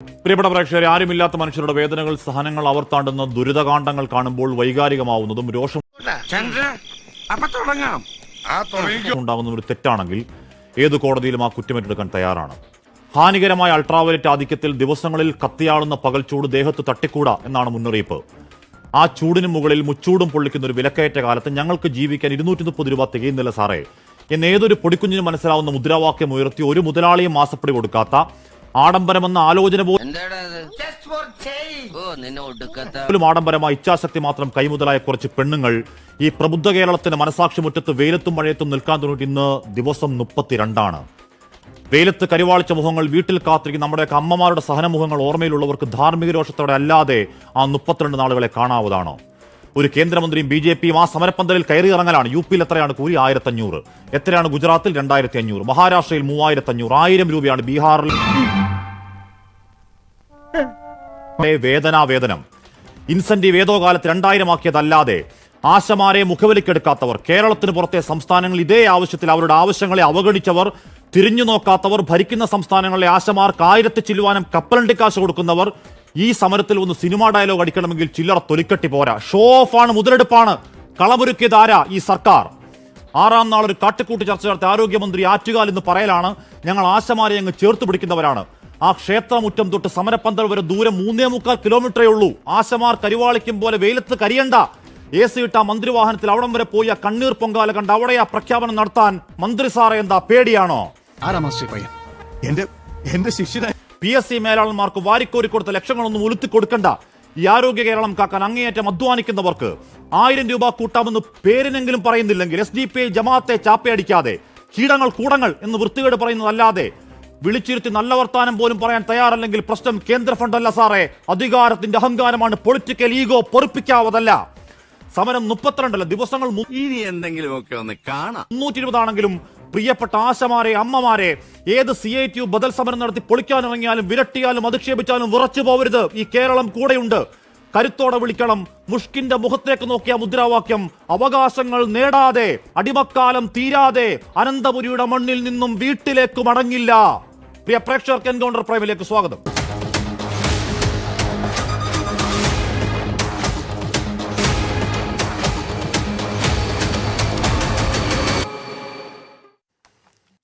പ്രിയപ്പെട്ട പ്രേക്ഷകരെ ആരുമില്ലാത്ത മനുഷ്യരുടെ വേദനകൾ സഹനങ്ങൾ അവർ താണ്ടുന്ന ദുരിതകാന്ഡങ്ങൾ കാണുമ്പോൾ വൈകാരികമാവുന്നതും രോഷം ചന്ദ്ര അപ്പൊ തുടങ്ങാം. ആ തുടങ്ങി ഉണ്ടാകുന്ന ഒരു തെറ്റാണെങ്കിൽ ഏത് കോടതിയിലും ആ കുറ്റമേറ്റെടുക്കാൻ തയ്യാറാണ്. ഹാനികരമായ അൾട്രാവയലറ്റ് ആധിക്യത്തിൽ ദിവസങ്ങളിൽ കത്തിയാളുന്ന ചൂട് ദേഹത്ത് തട്ടിക്കൂടാ എന്നാണ് മുന്നറിയിപ്പ്. ആ ചൂടിന് മുകളിൽ മുച്ചൂടും പൊള്ളിക്കുന്ന ഒരു വിലക്കയറ്റ കാലത്ത് ഞങ്ങൾക്ക് ജീവിക്കാൻ ഇരുന്നൂറ്റി മുപ്പത് രൂപ തികയുന്നില്ല സാറേ. എന്ന് ഏതൊരു പൊടിക്കുഞ്ഞിനും മനസ്സിലാവുന്ന മുദ്രാവാക്യം ഉയർത്തി ഒരു മുതലാളിയും മാസപ്പടി കൊടുക്കാത്ത ആഡംബരമെന്ന ആലോചന പോലും ആഡംബരമായ ഇച്ഛാശക്തി മാത്രം കൈമുതലായ കുറച്ച് പെണ്ണുങ്ങൾ ഈ പ്രബുദ്ധ കേരളത്തിന്റെ മനസാക്ഷി മുറ്റത്ത് വെയിലത്തും മഴയത്തും നിൽക്കാൻ തുടങ്ങിയിട്ട് ഇന്ന് ദിവസം മുപ്പത്തിരണ്ടാണ്. വെയിലത്ത് കരിവാളിച്ച മുഖങ്ങൾ വീട്ടിൽ കാത്തിരിക്കുന്ന നമ്മുടെയൊക്കെ അമ്മമാരുടെ സഹനമുഖങ്ങൾ ഓർമ്മയിലുള്ളവർക്ക് ധാർമ്മിക രോഷത്തോടെ അല്ലാതെ ആ മുപ്പത്തിരണ്ട് നാളുകളെ കാണാവുന്നതാണോ. ഒരു കേന്ദ്രമന്ത്രിയും ബി ജെ പിയും ആ സമരപ്പന്തലിൽ കയറി ഇറങ്ങലാണ് യു പിയിൽ എത്രയാണ് കൂലി? ആയിരത്തി അഞ്ഞൂറ് എത്രയാണ് ഗുജറാത്തിൽ? രണ്ടായിരത്തി അഞ്ഞൂറ് മഹാരാഷ്ട്രയിൽ മൂവായിരത്തി അഞ്ഞൂറ് ആയിരം രൂപയാണ് ബീഹാറിൽ. വേദനാ വേതനം ഇൻസെന്റീവ് ഏതോ കാലത്ത് രണ്ടായിരം ആക്കിയതല്ലാതെ ആശമാരെ മുഖവിലക്കെടുക്കാത്തവർ കേരളത്തിന് പുറത്തെ സംസ്ഥാനങ്ങൾ ഇതേ ആവശ്യത്തിൽ അവരുടെ ആവശ്യങ്ങളെ അവഗണിച്ചവർ തിരിഞ്ഞു നോക്കാത്തവർ ഭരിക്കുന്ന സംസ്ഥാനങ്ങളിലെ ആശമാർക്ക് ആയിരത്തി ചില്ലുവാനം കപ്പലണ്ടി കാശ് കൊടുക്കുന്നവർ ഈ സമരത്തിൽ ഒന്ന് സിനിമാ ഡയലോഗ് അടിക്കണമെങ്കിൽ ചില്ലറ തൊലിക്കട്ടി പോരാ. ഷോ ഓഫ് ആണ് മുതലെടുപ്പാണ്. കളമൊരുക്കിയത് ആരാ? ഈ സർക്കാർ. ആറാം നാൾ ഒരു കാട്ടിക്കൂട്ടി ചർച്ച നടത്തി ആരോഗ്യമന്ത്രി ആറ്റുകാൽ എന്ന് പറയലാണ് ഞങ്ങൾ ആശമാരെ അങ്ങ് ചേർത്ത് പിടിക്കുന്നവരാണ്. ആ ക്ഷേത്രമുറ്റം തൊട്ട് സമരപ്പന്തൽ വരെ ദൂരം മൂന്നേ മുക്കാൽ കിലോമീറ്ററേ ഉള്ളൂ ആശമാർ കരിവാളിക്കും പോലെ വെയിലത്ത് കരിയണ്ട. എ സി ഇട്ട മന്ത്രിവാഹനത്തിൽ അവിടം വരെ പോയി ആ കണ്ണീർ പൊങ്കാല കണ്ട് അവിടെ ആ പ്രഖ്യാപനം നടത്താൻ മന്ത്രി സാറെ എന്താ പേടിയാണോ? ആരാ മാസ്റ്റർ പയ്യൻ? എന്റെ എന്റെ ശിഷ്യനായി പി എസ് സി മേലാളന്മാർക്ക് വാരിക്കോരി കൊടുത്ത ലക്ഷങ്ങളൊന്നും ഉലുത്തി കൊടുക്കണ്ട. ഈ ആരോഗ്യ കേരളം കാക്കാൻ അങ്ങേയറ്റം അധ്വാനിക്കുന്നവർക്ക് ആയിരം രൂപ കൂട്ടാമെന്ന് പേരിനെങ്കിലും പറയുന്നില്ലെങ്കിൽ എസ് ഡി പി ഐ ജമാഅത്തെ ചാപ്പയടിക്കാതെ കീടങ്ങൾ കൂടങ്ങൾ എന്ന് വൃത്തികേട് പറയുന്നതല്ലാതെ വിളിച്ചിരുത്തി നല്ല വർത്താനം പോലും പറയാൻ തയ്യാറല്ലെങ്കിൽ പ്രശ്നം കേന്ദ്ര ഫണ്ടല്ല സാറേ. അധികാരത്തിന്റെ അഹങ്കാരമാണ് പൊളിറ്റിക്കൽ ഈഗോ പൊറിപ്പിക്കാവതല്ല. സമരം മുപ്പത്തിരണ്ടല്ല ദിവസങ്ങൾ ഇനി എന്തെങ്കിലുമൊക്കെ ഒന്ന് കാണാം. മുന്നൂറ്റി ഇരുപതാണെങ്കിലും പ്രിയപ്പെട്ട ആശമാരെ അമ്മമാരെ ഏത് സി ഐ ടി ബദൽ സമരം നടത്തി പൊളിക്കാനിറങ്ങിയാലും വിരട്ടിയാലും അധിക്ഷേപിച്ചാലും ഉറച്ചു പോവരുത്. ഈ കേരളം കൂടെയുണ്ട്. കരുത്തോടെ വിളിക്കണം. മുഷ്കിന്റെ മുഖത്തേക്ക് നോക്കിയ മുദ്രാവാക്യം അവകാശങ്ങൾ നേടാതെ അടിമക്കാലം തീരാതെ അനന്തപുരിയുടെ മണ്ണിൽ നിന്നും വീട്ടിലേക്ക് മടങ്ങില്ല. പ്രിയ പ്രേക്ഷകർക്ക് എൻകൗണ്ടർ പ്രൈമിലേക്ക് സ്വാഗതം.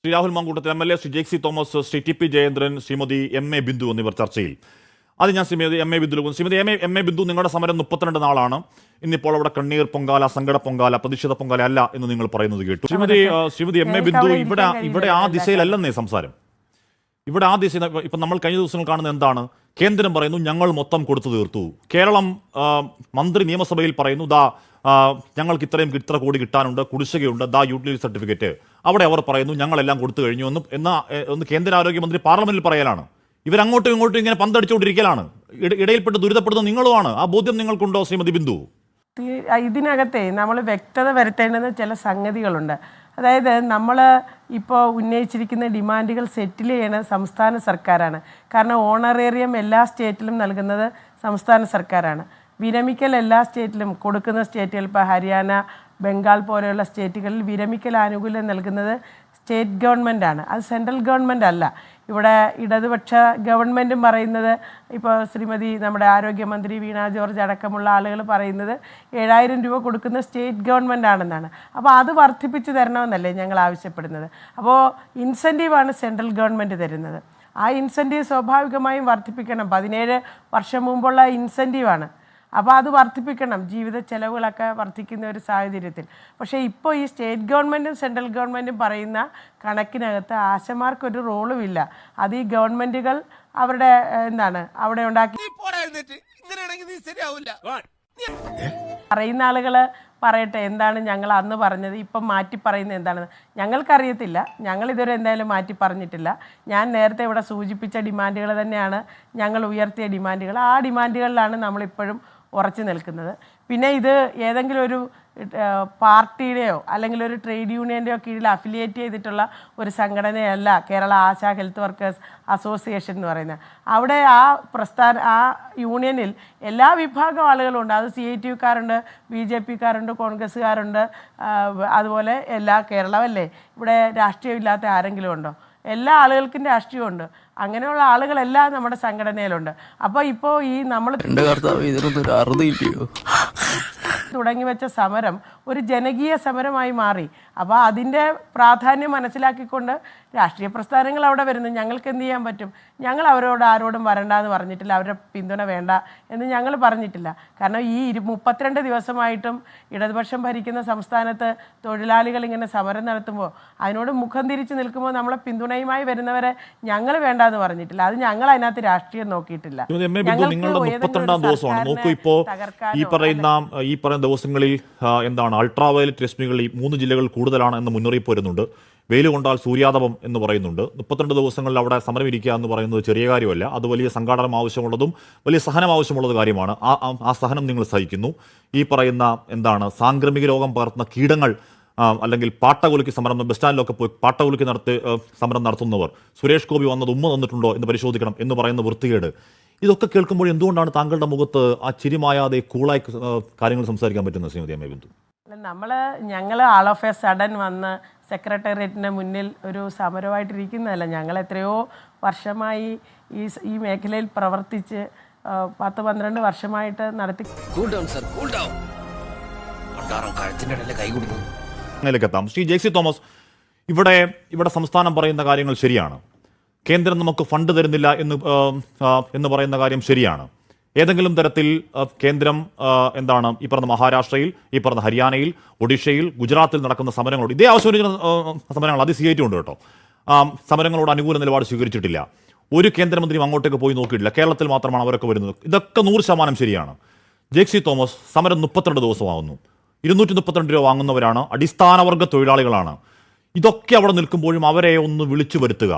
Shri Rahul Mankoottathil M L A Shri Jaxy Thomas Shri T P Jayendran Shrimati M A Bindu എന്നിവർ ചർച്ചയിൽ. അത് ഞാൻ Shrimati M A Bindu Shrimati M A M A Bindu നിങ്ങളുടെ സമരം മുപ്പത്തിരണ്ട് നാളാണ്. ഇന്നിപ്പോൾ അവിടെ കണ്ണീർ പൊങ്കാല സങ്കട പൊങ്കാല പ്രതിഷേധ പൊങ്കാല അല്ല എന്ന് നിങ്ങൾ പറയുന്നത് കേട്ടു. ശ്രീമതി ശ്രീമതി എം എ ബിന്ദു ഇവിടെ ഇവിടെ ആ. ദിശയിലല്ലെന്നേ സംസാരം. ഇവിടെ ആ ദിശ ഇപ്പം നമ്മൾ കഴിഞ്ഞ ദിവസങ്ങൾ കാണുന്നത് എന്താണ്? കേന്ദ്രം പറയുന്നു ഞങ്ങൾ മൊത്തം കൊടുത്തു തീർത്തു. കേരളം മന്ത്രി നിയമസഭയിൽ പറയുന്നു ദാ ഞങ്ങൾക്ക് ഇത്രയും ഇത്ര കോടി കിട്ടാനുണ്ട് കുടിശ്ശികയുണ്ട് ദാ യൂട്ടിലിറ്റി സർട്ടിഫിക്കറ്റ്. അവിടെ അവർ പറയുന്നു ഞങ്ങളെല്ലാം കൊടുത്തു കഴിഞ്ഞു എന്ന് എന്ന ഒന്ന് കേന്ദ്ര ആരോഗ്യമന്ത്രി പാർലമെന്റിൽ പറയലാണ്. ഇവരങ്ങോട്ടും ഇങ്ങോട്ടും ഇങ്ങനെ പന്തടിച്ചുകൊണ്ടിരിക്കലാണ്. ഇട- ഇടയിൽപ്പെട്ട് ദുരിതപ്പെടുന്ന നിങ്ങളുമാണ്. ആ ബോധ്യം നിങ്ങൾക്കുണ്ടോ ശ്രീമതി ബിന്ദു? ഇതിനകത്തെ നമ്മൾ വ്യക്തത വരുത്തേണ്ടുന്ന ചില സംഗതികളുണ്ട്. അതായത് നമ്മൾ ഇപ്പോൾ ഉന്നയിച്ചിരിക്കുന്ന ഡിമാൻഡുകൾ സെറ്റിൽ ചെയ്യണ സംസ്ഥാന സർക്കാരാണ്. കാരണം ഓണറേറിയം എല്ലാ സ്റ്റേറ്റിലും നൽകുന്നത് സംസ്ഥാന സർക്കാരാണ്. വിരമിക്കൽ എല്ലാ സ്റ്റേറ്റിലും കൊടുക്കുന്ന സ്റ്റേറ്റുകൾ ഇപ്പോൾ ഹരിയാന ബംഗാൾ പോലെയുള്ള സ്റ്റേറ്റുകളിൽ വിരമിക്കൽ ആനുകൂല്യം നൽകുന്നത് സ്റ്റേറ്റ് ഗവൺമെന്റ് ആണ്. അത് സെൻട്രൽ ഗവൺമെന്റ് അല്ല. ഇവിടെ ഇടതുപക്ഷ ഗവൺമെന്റും പറയുന്നത് ഇപ്പോൾ ശ്രീമതി നമ്മുടെ ആരോഗ്യമന്ത്രി വീണ ജോർജ് അടക്കമുള്ള ആളുകൾ പറയുന്നത് ഏഴായിരം രൂപ കൊടുക്കുന്ന സ്റ്റേറ്റ് ഗവൺമെന്റ് ആണെന്നാണ്. അപ്പോൾ അത് വർദ്ധിപ്പിച്ച് തരണമെന്നല്ലേ ഞങ്ങൾ ആവശ്യപ്പെടുന്നത്. അപ്പോൾ ഇൻസെന്റീവാണ് സെൻട്രൽ ഗവൺമെന്റ് തരുന്നത്. ആ ഇൻസെന്റീവ് സ്വാഭാവികമായും വർദ്ധിപ്പിക്കണം. പതിനേഴ് വർഷം മുമ്പുള്ള ഇൻസെന്റീവാണ് അപ്പോൾ അത് വർദ്ധിപ്പിക്കണം. ജീവിത ചെലവുകളൊക്കെ വർദ്ധിക്കുന്ന ഒരു സാഹചര്യത്തിൽ. പക്ഷേ ഇപ്പോൾ ഈ സ്റ്റേറ്റ് ഗവൺമെന്റും സെൻട്രൽ ഗവൺമെന്റും പറയുന്ന കണക്കിനകത്ത് ആശമാർക്കൊരു റോളും ഇല്ല. അത് ഈ ഗവൺമെന്റുകൾ അവരുടെ എന്താണ് അവിടെ ഉണ്ടാക്കി പറയുന്ന ആളുകൾ പറയട്ടെ എന്താണ് ഞങ്ങൾ അന്ന് പറഞ്ഞത്? ഇപ്പം മാറ്റി പറയുന്നത് എന്താണെന്ന്? ഞങ്ങൾക്കറിയത്തില്ല. ഞങ്ങൾ ഇതുവരെ എന്തായാലും മാറ്റി പറഞ്ഞിട്ടില്ല. ഞാൻ നേരത്തെ ഇവിടെ സൂചിപ്പിച്ച ഡിമാൻഡുകൾ തന്നെയാണ് ഞങ്ങൾ ഉയർത്തിയ ഡിമാൻഡുകൾ. ആ ഡിമാൻഡുകളിലാണ് നമ്മളിപ്പോഴും ഉറച്ചു നിൽക്കുന്നത്. പിന്നെ ഇത് ഏതെങ്കിലും ഒരു പാർട്ടിയുടെയോ അല്ലെങ്കിൽ ഒരു ട്രേഡ് യൂണിയന്റെയോ കീഴിൽ അഫിലിയേറ്റ് ചെയ്തിട്ടുള്ള ഒരു സംഘടനയല്ല Kerala Asha health workers association എന്ന് പറയുന്നത്. അവിടെ ആ പ്രസ്ഥാന ആ യൂണിയനിൽ എല്ലാ വിഭാഗം ആളുകളും ഉണ്ട് അത് സി ഐ ടി യുക്കാരുണ്ട് ബി ജെ പിക്കാരുണ്ട് കോൺഗ്രസ്സുകാരുണ്ട് അതുപോലെ എല്ലാ കേരളമല്ലേ? ഇവിടെ രാഷ്ട്രീയമില്ലാത്ത ആരെങ്കിലും ഉണ്ടോ? എല്ലാ ആളുകൾക്കും രാഷ്ട്രീയമുണ്ട്. അങ്ങനെയുള്ള ആളുകളെല്ലാം നമ്മുടെ സംഘടനയിലുണ്ട്. അപ്പോൾ ഇപ്പോ ഈ നമ്മൾ തുടങ്ങി വെച്ച സമരം ഒരു ജനകീയ സമരമായി മാറി. അപ്പോൾ അതിന്റെ പ്രാധാന്യം മനസ്സിലാക്കിക്കൊണ്ട് രാഷ്ട്രീയ പ്രസ്ഥാനങ്ങൾ അവിടെ വരുന്നു. ഞങ്ങൾക്ക് എന്ത് ചെയ്യാൻ പറ്റും? ഞങ്ങൾ അവരോട് ആരോടും വരണ്ട എന്ന് പറഞ്ഞിട്ടില്ല. അവരുടെ പിന്തുണ വേണ്ട എന്ന് ഞങ്ങൾ പറഞ്ഞിട്ടില്ല. കാരണം ഈ ഇരു മുപ്പത്തിരണ്ട് ദിവസമായിട്ടും ഇടതുപക്ഷം ഭരിക്കുന്ന സംസ്ഥാനത്ത് തൊഴിലാളികൾ ഇങ്ങനെ സമരം നടത്തുമ്പോൾ അതിനോട് മുഖം തിരിച്ച് നിൽക്കുമ്പോൾ നമ്മളെ പിന്തുണയുമായി വരുന്നവരെ ഞങ്ങൾ വേണ്ട എന്ന് പറഞ്ഞിട്ടില്ല. അത് ഞങ്ങൾ അതിനകത്ത് രാഷ്ട്രീയം നോക്കിയിട്ടില്ല. നിങ്ങളുടെ മുപ്പത്തിരണ്ടാം ദിവസമാണ്. നോക്കൂ ഇപ്പോ ഈ പറയുന്ന ഈ പറയുന്ന ദിവസങ്ങളിൽ എന്താണ് അൾട്രാ വയലറ്റ് രശ്മികൾ ഈ മൂന്ന് ജില്ലകൾ കൂടുതലാണ് എന്ന് മുന്നറിയിപ്പ് വരുന്നുണ്ട്. വെയിൽ കൊണ്ടാൽ സൂര്യാതപം എന്ന് പറയുന്നുണ്ട്. മുപ്പത്തിരണ്ട് ദിവസങ്ങളിൽ അവിടെ സമരം ഇരിക്കുക എന്ന് പറയുന്നത് ചെറിയ കാര്യമല്ല. അത് വലിയ സംഘാടനം ആവശ്യമുള്ളതും വലിയ സഹനം ആവശ്യമുള്ളത് കാര്യമാണ്. ആ ആ- സഹനം നിങ്ങൾ സഹിക്കുന്നു. ഈ പറയുന്ന എന്താണ് സാംക്രമിക രോഗം പകർത്തുന്ന കീടങ്ങൾ അല്ലെങ്കിൽ പാട്ടകുലുക്കി സമരം ബസ് സ്റ്റാൻഡിലൊക്കെ പോയി പാട്ടകുലുക്കി നടത്തി സമരം നടത്തുന്നവർ. സുരേഷ് ഗോപി വന്നത് ഉമ്മ തന്നിട്ടുണ്ടോ എന്ന് പരിശോധിക്കണം എന്ന് പറയുന്ന വൃത്തികേട്. ഇതൊക്കെ കേൾക്കുമ്പോൾ എന്തുകൊണ്ടാണ് താങ്കളുടെ മുഖത്ത് ആ ചിരിമായാതെ കൂളായി കാര്യങ്ങൾ സംസാരിക്കാൻ പറ്റുന്നത് ശ്രീമതി അമ്മ ബിന്ദു? നമ്മൾ ഞങ്ങൾ ആൾ ഓഫ് എ സഡൻ വന്ന് സെക്രട്ടേറിയറ്റിന്റെ മുന്നിൽ ഒരു സമരമായിട്ടിരിക്കുന്നതല്ല. ഞങ്ങൾ എത്രയോ വർഷമായി ഈ ഈ മേഖലയിൽ പ്രവർത്തിച്ച് പത്ത് പന്ത്രണ്ട് വർഷമായിട്ട് നടത്തി cool down sir cool down കഴുത്തിന്റെ ഇടയിൽ കൈ കൊടുക്കുന്നു അങ്ങനെയൊക്കെ എത്താം. ശ്രീ ജെ സി തോമസ് ഇവിടെ ഇവിടെ സംസ്ഥാനം പറയുന്ന കാര്യങ്ങൾ ശരിയാണ്. കേന്ദ്രം നമുക്ക് ഫണ്ട് തരുന്നില്ല എന്ന് എന്ന് പറയുന്ന കാര്യം ശരിയാണ്. ഏതെങ്കിലും തരത്തിൽ കേന്ദ്രം എന്താണ് ഈ പറഞ്ഞ മഹാരാഷ്ട്രയിൽ ഈ പറഞ്ഞ ഹരിയാനയിൽ ഒഡീഷയിൽ ഗുജറാത്തിൽ നടക്കുന്ന സമരങ്ങളോട് ഇതേ ആവശ്യം സമരങ്ങൾ അത് സ്വീകരിച്ചുകൊണ്ട് കേട്ടോ. സമരങ്ങളോട് അനുകൂല നിലപാട് സ്വീകരിച്ചിട്ടില്ല. ഒരു കേന്ദ്രമന്ത്രിയും അങ്ങോട്ടേക്ക് പോയി നോക്കിയിട്ടില്ല. കേരളത്തിൽ മാത്രമാണ് അവരൊക്കെ വരുന്നത്. ഇതൊക്കെ നൂറ് ശതമാനം ശരിയാണ്. ജെക്സി തോമസ് സമരം മുപ്പത്തിരണ്ട് ദിവസമാകുന്നു ഇരുന്നൂറ്റി മുപ്പത്തിരണ്ട് രൂപ വാങ്ങുന്നവരാണ് അടിസ്ഥാന വർഗ തൊഴിലാളികളാണ്. ഇതൊക്കെ അവിടെ നിൽക്കുമ്പോഴും അവരെ ഒന്ന് വിളിച്ചു വരുത്തുക.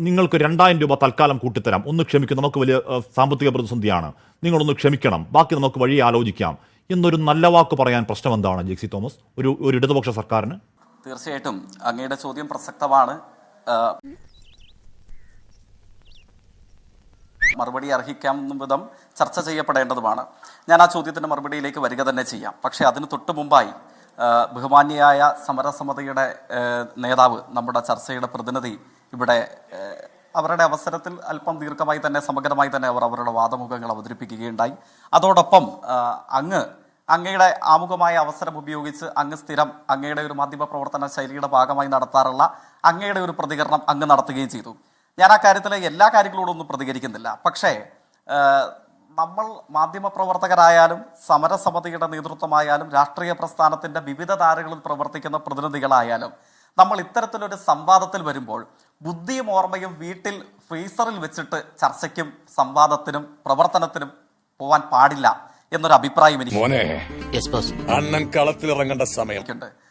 നിങ്ങൾക്ക് രണ്ടായിരം രൂപ തൽക്കാലം കൂട്ടിത്തരാം. ഒന്ന് ക്ഷമിക്കും നമുക്ക് വലിയ സാമ്പത്തിക പ്രതിസന്ധിയാണ്. നിങ്ങളൊന്ന് ക്ഷമിക്കണം ബാക്കി നമുക്ക് വഴി ആലോചിക്കാം. എന്നൊരു നല്ല വാക്ക് പറയാൻ പ്രശ്നം എന്താണ് ജെക്സി തോമസ്? ഒരു ഒരു ഇടതുപക്ഷ സർക്കാരിന്? തീർച്ചയായിട്ടും അങ്ങയുടെ ചോദ്യം പ്രസക്തമാണ് ആ, മറുപടി അർഹിക്കാവുന്ന വിധം ചർച്ച ചെയ്യപ്പെടേണ്ടതുമാണ്. ഞാൻ ആ ചോദ്യത്തിന്റെ മറുപടിയിലേക്ക് വരിക തന്നെ ചെയ്യാം. പക്ഷേ അതിന് തൊട്ടു മുമ്പായി ബഹുമാന്യയായ സമരസമിതിയുടെ നേതാവ് നമ്മുടെ ചർച്ചയുടെ പ്രതിനിധി ഇവിടെ അവരുടെ അവസരത്തിൽ അല്പം ദീർഘമായി തന്നെ സമഗ്രമായി തന്നെ അവർ അവരുടെ വാദമുഖങ്ങൾ അവതരിപ്പിക്കുകയുണ്ടായി. അതോടൊപ്പം അങ്ങ് അങ്ങയുടെ ആമുഖമായ അവസരം ഉപയോഗിച്ച് അങ്ങ് സ്ഥിരം അങ്ങയുടെ ഒരു മാധ്യമ പ്രവർത്തന ശൈലിയുടെ ഭാഗമായി നടത്താറുള്ള അങ്ങയുടെ ഒരു പ്രതികരണം അങ്ങ് നടത്തുകയും ചെയ്തു. ഞാൻ ആ കാര്യത്തിലെ എല്ലാ കാര്യങ്ങളോടും ഒന്നും പ്രതികരിക്കുന്നില്ല. പക്ഷേ നമ്മൾ മാധ്യമ പ്രവർത്തകരായാലും സമരസമിതിയുടെ നേതൃത്വമായാലും രാഷ്ട്രീയ പ്രസ്ഥാനത്തിന്റെ വിവിധ ധാരകളിൽ പ്രവർത്തിക്കുന്ന പ്രതിനിധികളായാലും നമ്മൾ ഇത്തരത്തിലൊരു സംവാദത്തിൽ വരുമ്പോൾ ബുദ്ധിയും ഓർമ്മയും വീട്ടിൽ ഫ്രീസറിൽ വെച്ചിട്ട് ചർച്ചയ്ക്കും സംവാദത്തിനും പ്രവർത്തനത്തിനും പോവാൻ പാടില്ല എന്നൊരു അഭിപ്രായം എനിക്ക് അണ്ണൻ കളത്തിലിറങ്ങേണ്ട സമയം.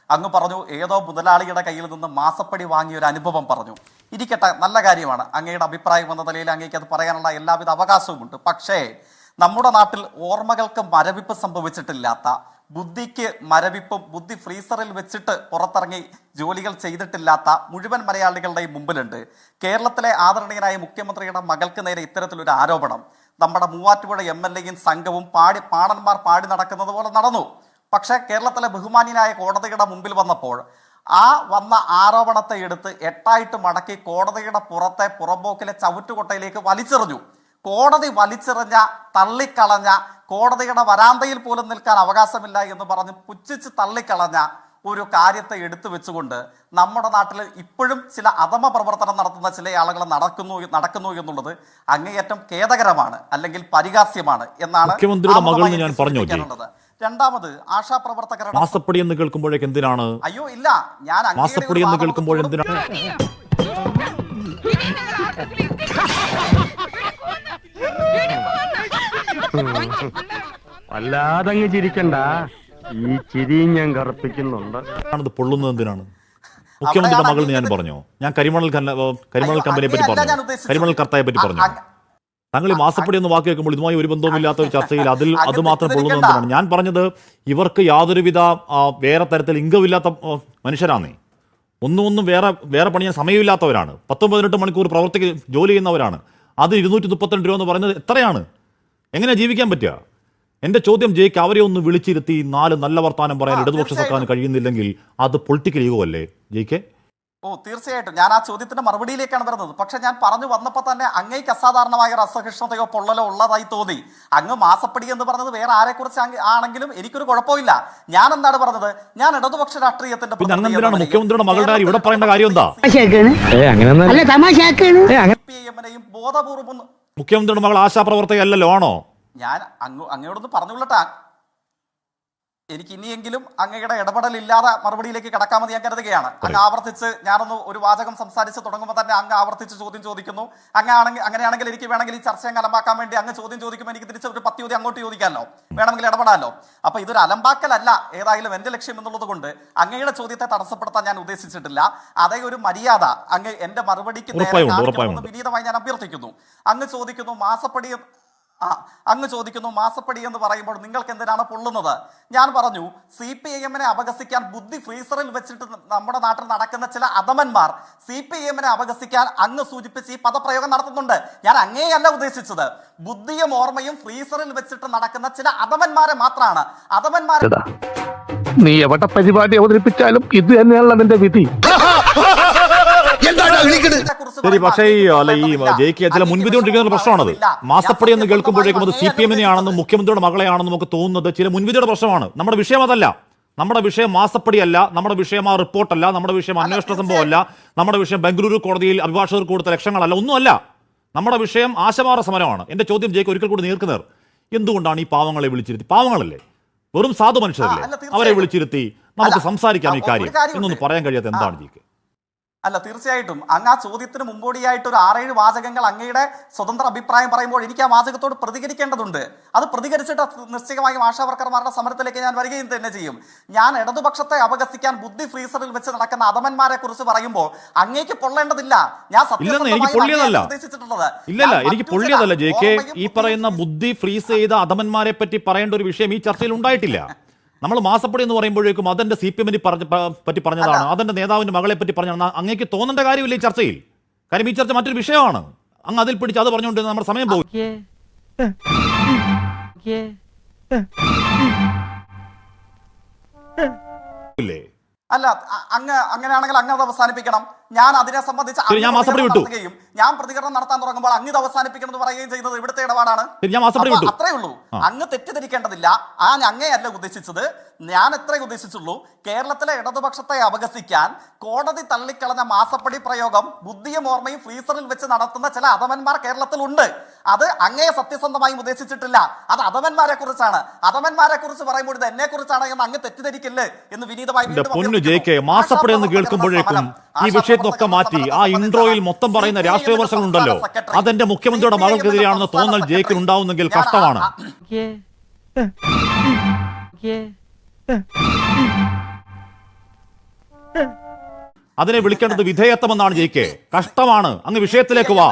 അങ്ങ് പറഞ്ഞു ഏതോ മുതലാളിയുടെ കയ്യിൽ നിന്ന് മാസപ്പടി വാങ്ങിയ ഒരു അനുഭവം പറഞ്ഞു. ഇരിക്കട്ടെ നല്ല കാര്യമാണ്. അങ്ങയുടെ അഭിപ്രായം എന്ന നിലയിൽ അങ്ങേക്ക് അത് പറയാനുള്ള എല്ലാവിധ അവകാശവുമുണ്ട്. പക്ഷേ നമ്മുടെ നാട്ടിൽ ഓർമ്മകൾക്ക് മരവിപ്പ് സംഭവിച്ചിട്ടില്ലാത്ത ബുദ്ധിക്ക് മരവിപ്പും ബുദ്ധി ഫ്രീസറിൽ വെച്ചിട്ട് പുറത്തിറങ്ങി ജോലികൾ ചെയ്തിട്ടില്ലാത്ത മുഴുവൻ മലയാളികളുടെയും മുമ്പിലുണ്ട്. കേരളത്തിലെ ആദരണീയനായ മുഖ്യമന്ത്രിയുടെ മകൾക്ക് നേരെ ഇത്തരത്തിലൊരു ആരോപണം. നമ്മുടെ മൂവാറ്റുപുഴ എം എൽ എയും സംഘവും പാടി പാടന്മാർ പാടി നടക്കുന്നത് പോലെ നടന്നു. പക്ഷേ കേരളത്തിലെ ബഹുമാന്യനായ കോടതിയുടെ മുമ്പിൽ വന്നപ്പോൾ ആ വന്ന ആരോപണത്തെ എടുത്ത് എട്ടായിട്ട് മടക്കി കോടതിയുടെ പുറത്തെ പുറമ്പോക്കിലെ ചവിറ്റുകൊട്ടയിലേക്ക് വലിച്ചെറിഞ്ഞു കോടതി വലിച്ചെറിഞ്ഞ തള്ളിക്കളഞ്ഞ കോടതിയുടെ വരാന്തയിൽ പോലും നിൽക്കാൻ അവകാശമില്ല എന്ന് പറഞ്ഞ് പുച്ഛിച്ച് തള്ളിക്കളഞ്ഞ ഒരു കാര്യത്തെ എടുത്തു വെച്ചുകൊണ്ട് നമ്മുടെ നാട്ടിൽ ഇപ്പോഴും ചില അധമ പ്രവർത്തനം നടത്തുന്ന ചില ആളുകൾ നടക്കുന്നു നടക്കുന്നു എന്നുള്ളത് അങ്ങേയറ്റം ഖേദകരമാണ് അല്ലെങ്കിൽ പരിഹാസ്യമാണ് എന്നാണ് മുഖ്യമന്ത്രിയുടെ മകൾ ഞാൻ പറഞ്ഞു. രണ്ടാമത് ആശാപ്രവർത്തകരുടെ മാസപ്പടി എന്ന് കേൾക്കുമ്പോഴേക്ക് എന്തിനാണ്? അയ്യോ ഇല്ല. ഞാൻ മാസപ്പടി എന്ന് കേൾക്കുമ്പോൾ എന്തിനാണ്? വല്ലാതങ്ങ് ചിരിക്കണ്ട. ഈ ചിരി ഞാൻ കറുപ്പിക്കുന്നുണ്ട്. ആണത് പൊള്ളുന്നത് എന്തിനാണ്? മുഖ്യമന്ത്രിയുടെ മകൾ ഞാൻ പറഞ്ഞു? ഞാൻ കരിമണൽ കരിമണൽ കമ്പനിയെ പറ്റി പറഞ്ഞു? കരിമണൽ കർത്തയെ പറ്റി പറഞ്ഞു? താങ്കൾ ഈ മാസപ്പടി എന്ന് വാക്ക് കേൾക്കുമ്പോൾ ഇതുമായി ഒരു ബന്ധവുമില്ലാത്ത ഒരു ചർച്ചയിൽ അതിൽ അത് മാത്രം തെറ്റിദ്ധരിക്കണ്ട. ഞാൻ പറഞ്ഞത് ഇവർക്ക് യാതൊരുവിധ വേറെ തരത്തിൽ ഇംഗമില്ലാത്ത ആ, മനുഷ്യരാന്നേ. ഒന്നും ഒന്നും വേറെ വേറെ പണിയാൻ സമയമില്ലാത്തവരാണ്. പത്തും പതിനെട്ട് മണിക്കൂർ പ്രവർത്തി ജോലി ചെയ്യുന്നവരാണ്. അത് ഇരുന്നൂറ്റി മുപ്പത്തിരണ്ട് രൂപ എന്ന് പറയുന്നത് എത്രയാണ്? എങ്ങനെ ജീവിക്കാൻ പറ്റുക? എന്റെ ചോദ്യം ജയിക്ക് അവരെ ഒന്ന് വിളിച്ചിരുത്തി നാല് നല്ല വർത്താനം പറയാൻ ഇടതുപക്ഷ സർക്കാരിന് കഴിയുന്നില്ലെങ്കിൽ അത് പൊളിറ്റിക്കൽ ഈഗോ അല്ലേ? ജയിക്കെ? ഓ തീർച്ചയായിട്ടും. ഞാൻ ആ ചോദ്യത്തിന്റെ മറുപടിയിലേക്കാണ് വരുന്നത്. പക്ഷെ ഞാൻ പറഞ്ഞു വന്നപ്പോൾ തന്നെ അങ്ങേക്ക് അസാധാരണമായ ഒരു അസഹിഷ്ണുതയോ പൊള്ളലോ ഉള്ളതായി തോന്നി. അങ്ങ് മാസപ്പടി എന്ന് പറഞ്ഞത് വേറെ ആരെ കുറിച്ച് ആണെങ്കിലും എനിക്കൊരു കുഴപ്പമില്ല. ഞാൻ എന്താണ് പറഞ്ഞത്? ഞാൻ ഇടതുപക്ഷ രാഷ്ട്രീയത്തിന്റെ മുഖ്യമന്ത്രിയുടെ മകളുടെ കാര്യം ഇവിടെ കേരളത്തിലെ പറയേണ്ട കാര്യം എന്താ? ബോധപൂർവം മുഖ്യമന്ത്രിയുടെ മകൾ ആശാപ്രവർത്തകയല്ലല്ലോ ആണോ? ഞാൻ അങ്ങ് അങ്ങയോടൊന്ന് പറഞ്ഞുകൊള്ളട്ടാ. എനിക്ക് ഇനിയെങ്കിലും അങ്ങയുടെ ഇടപെടലില്ലാതെ മറുപടിയിലേക്ക് കടക്കാമെന്ന് ഞാൻ കരുതുകയാണ്. അങ്ങ് ആവർത്തിച്ച് ഞാനൊന്ന് ഒരു വാചകം സംസാരിച്ച് തുടങ്ങുമ്പോൾ തന്നെ അങ്ങ് ആവർത്തിച്ച് ചോദ്യം ചോദിക്കുന്നു. അങ്ങാണെങ്കിൽ അങ്ങനെയാണെങ്കിൽ എനിക്ക് വേണമെങ്കിൽ ഈ ചർച്ച അങ്ങ് അലമ്പാക്കാൻ വേണ്ടി അങ്ങ് ചോദ്യം ചോദിക്കുമ്പോൾ എനിക്ക് തിരിച്ച് ഒരു പത്ത് ചോദ്യം അങ്ങോട്ട് ചോദിക്കാമല്ലോ വേണമെങ്കിൽ ഇടപെടാമല്ലോ അപ്പൊ ഇതൊരു അലമ്പാക്കലല്ല ഏതായാലും എന്റെ ലക്ഷ്യം എന്നുള്ളത് കൊണ്ട് അങ്ങയുടെ ചോദ്യത്തെ തടസ്സപ്പെടുത്താൻ ഞാൻ ഉദ്ദേശിച്ചിട്ടില്ല. അതേ ഒരു മര്യാദ അങ്ങ് എന്റെ മറുപടിക്ക് നേരെ. വിനീതമായി ഞാൻ അഭ്യർത്ഥിക്കുന്നു. അങ്ങ് ചോദിക്കുന്നു മാസപ്പടി ആ അങ്ങ് ചോദിക്കുന്നു മാസപ്പടി എന്ന് പറയുമ്പോൾ നിങ്ങൾക്ക് എന്തിനാണ് പൊള്ളുന്നത്? ഞാൻ പറഞ്ഞു സി പി ഐ എമ്മിനെ അപകസിക്കാൻ ബുദ്ധി ഫ്രീസറിൽ വെച്ചിട്ട് നമ്മുടെ നാട്ടിൽ നടക്കുന്ന ചില അധമന്മാർ സി പി ഐ എമ്മിനെ അപകസിക്കാൻ അങ്ങ് സൂചിപ്പിച്ച് ഈ പദപ്രയോഗം നടത്തുന്നുണ്ട്. ഞാൻ അങ്ങേയല്ല ഉദ്ദേശിച്ചത്. ബുദ്ധിയും ഓർമ്മയും ഫ്രീസറിൽ വെച്ചിട്ട് നടക്കുന്ന ചില അധമന്മാരെ മാത്രമാണ് അധമന്മാരെ നീ എവിടെ പരിപാടി അവതരിപ്പിച്ചാലും ഇത് തന്നെയാണല്ലോ നിന്റെ വിധി. ശരി പക്ഷേ ഈ അല്ല ഈ ജയിക്ക് ചില മുൻവിധി കൊണ്ടിരിക്കുന്ന പ്രശ്നമാണത്. മാസപ്പടി എന്ന് കേൾക്കുമ്പോഴേക്കും അത് സി പി എമ്മിനെയാണെന്നും മുഖ്യമന്ത്രിയുടെ മകളെയാണെന്നും ഒക്കെ തോന്നുന്നത് ചില മുൻവിധിയുടെ പ്രശ്നമാണ്. നമ്മുടെ വിഷയം അതല്ല. നമ്മുടെ വിഷയം മാസപ്പടിയല്ല നമ്മുടെ വിഷയം ആ റിപ്പോർട്ടല്ല നമ്മുടെ വിഷയം അന്വേഷണ സംഭവമല്ല. നമ്മുടെ വിഷയം ബംഗളൂരു കോടതിയിൽ അഭിഭാഷകർക്ക് കൊടുത്ത ലക്ഷങ്ങളല്ല. ഒന്നുമല്ല. നമ്മുടെ വിഷയം ആശമാറ സമരമാണ്. എന്റെ ചോദ്യം ജയിക്ക് ഒരിക്കൽ കൂടി നീർക്കുനേർ. എന്തുകൊണ്ടാണ് ഈ പാവങ്ങളെ വിളിച്ചിരുത്തി? പാവങ്ങളല്ലേ? വെറും സാധു മനുഷ്യരല്ലേ. അവരെ വിളിച്ചിരുത്തി. നമുക്ക് സംസാരിക്കാം ഈ കാര്യം. എന്നൊന്ന് പറയാൻ കഴിയാത്ത എന്താണ്. ജയിക്ക്? അല്ല തീർച്ചയായിട്ടും. അങ്ങ് ആ ചോദ്യത്തിന് മുമ്പോടിയായിട്ട് ഒരു ആറേഴ് വാചകങ്ങൾ അങ്ങയുടെ സ്വതന്ത്ര അഭിപ്രായം പറയുമ്പോൾ എനിക്ക് ആ വാചകത്തോട് പ്രതികരിക്കേണ്ടതുണ്ട്. അത് പ്രതികരിച്ചിട്ട് നിശ്ചയമായും ആശാവർക്കർമാരുടെ സമരത്തിലേക്ക് ഞാൻ വരികയും തന്നെ ചെയ്യും. ഞാൻ ഇടതുപക്ഷത്തെ അപകസിക്കാൻ ബുദ്ധി ഫ്രീസറിൽ വെച്ച് നടക്കുന്ന അധമന്മാരെ കുറിച്ച് പറയുമ്പോൾ അങ്ങേക്ക് പൊള്ളേണ്ടതില്ല. ഞാൻ ഉദ്ദേശിച്ചിട്ടുള്ളത്. ഇല്ലല്ല എനിക്ക് പൊള്ളിയതല്ല ജെ കെ. ഈ പറയുന്ന ബുദ്ധി ഫ്രീസ് ചെയ്ത അധമന്മാരെ പറ്റി പറയേണ്ട ഒരു വിഷയം ഈ ചർച്ചയിൽ ഉണ്ടായിട്ടില്ല. നമ്മൾ മാസപ്പടി എന്ന് പറയുമ്പോഴേക്കും അതെന്റെ സി പി എമ്മിനെ പറഞ്ഞ പറ്റി പറഞ്ഞതാണ്. അതെന്റെ നേതാവിന്റെ മകളെ പറ്റി പറഞ്ഞതാണ്. അങ്ങേക്ക് തോന്നേണ്ട കാര്യമില്ല ഈ ചർച്ചയിൽ. കാര്യം ഈ ചർച്ച മറ്റൊരു വിഷയമാണ്. അങ്ങ് അതിൽ പിടിച്ച് അത് പറഞ്ഞുകൊണ്ട് നമ്മുടെ സമയം പോകും അല്ല അങ്ങ് അങ്ങനെയാണെങ്കിൽ അങ്ങ് അത് അവസാനിപ്പിക്കണം. ഞാൻ അതിനെ സംബന്ധിച്ച് ശരി, ഞാൻ മാസപ്പടി പ്രതികരണം വിട്ടു. നടത്തുകയും ഞാൻ പ്രതികരണം നടത്താൻ തുടങ്ങുമ്പോൾ അങ്ങ് ഇത് അവസാനിപ്പിക്കണമെന്ന് പറയുകയും ചെയ്യുന്നത് ഇവിടുത്തെ ഇടപാടാണ്. അത്രേ ഉള്ളൂ. അങ്ങ് തെറ്റിദ്ധരിക്കേണ്ടതില്ല. ആ അങ്ങയല്ല ഉദ്ദേശിച്ചത്. ഞാൻ എത്ര ഉദ്ദേശിച്ചുള്ളൂ. കേരളത്തിലെ ഇടതുപക്ഷത്തെ അപകസിക്കാൻ കോടതി തള്ളിക്കളഞ്ഞ മാസപ്പടി പ്രയോഗം ബുദ്ധിയും ഓർമ്മയും ഫ്രീസറിൽ വെച്ച് നടത്തുന്ന ചില അധമന്മാർ കേരളത്തിലുണ്ട്. അത് അങ്ങയെ സത്യസന്ധമായും ഉദ്ദേശിച്ചിട്ടില്ല. അത് അധമന്മാരെ കുറിച്ചാണ്. അധമന്മാരെ കുറിച്ച് പറയുമ്പോൾ ഇത് എന്നെ കുറിച്ചാണ് എന്ന് അങ്ങ് തെറ്റിദ്ധരിക്കില്ലേ എന്ന് വിനീതമായി മാസപ്പടി എന്ന് കേൾക്കുമ്പോഴേക്കും ഈ വിഷയത്തിനൊക്കെ മാറ്റി. ആ ഇൻട്രോയിൽ മൊത്തം പറയുന്ന രാഷ്ട്രീയ ഉണ്ടല്ലോ അതെന്റെ മുഖ്യമന്ത്രിയുടെ മകൾക്കെതിരെയാണെന്ന് തോന്നൽ ജയിക്കിന് ഉണ്ടാവുന്നെങ്കിൽ കഷ്ടമാണ്. അതിനെ വിളിക്കേണ്ടത് വിധേയത്വമെന്നാണ് ജയിക്കെ. കഷ്ടമാണ്. അങ്ങ് വിഷയത്തിലേക്ക് വാ.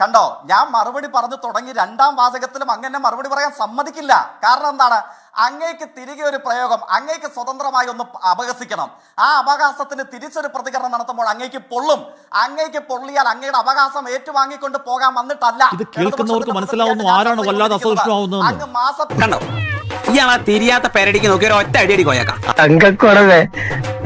കണ്ടോ ഞാൻ മറുപടി പറഞ്ഞു തുടങ്ങി രണ്ടാം വാചകത്തിലും അങ്ങനെ മറുപടി പറയാൻ സമ്മതിക്കില്ല. കാരണം എന്താണ്? അങ്ങേക്ക് തിരികെ ഒരു പ്രയോഗം അങ്ങേക്ക് സ്വതന്ത്രമായി ഒന്ന് അപകസിക്കണം ആ അവകാശത്തിന് തിരിച്ചൊരു പ്രതികരണം നടത്തുമ്പോൾ അങ്ങേക്ക് പൊള്ളും. അങ്ങേക്ക് പൊള്ളിയാൽ അങ്ങയുടെ അവകാശം ഏറ്റുവാങ്ങിക്കൊണ്ട് പോകാൻ വന്നിട്ടല്ല. ഇത് കേൾക്കുന്നവർക്ക് മനസ്സിലാവുന്നു ആരാണ് വല്ലാതെ. അങ്ങ് മാസം കണ്ടോ? തിരിയാത്ത പെരടിക്ക് നോക്കി ഒരു ഒറ്റ അടി കോയക്കാം. തങ്കക്കുറവേ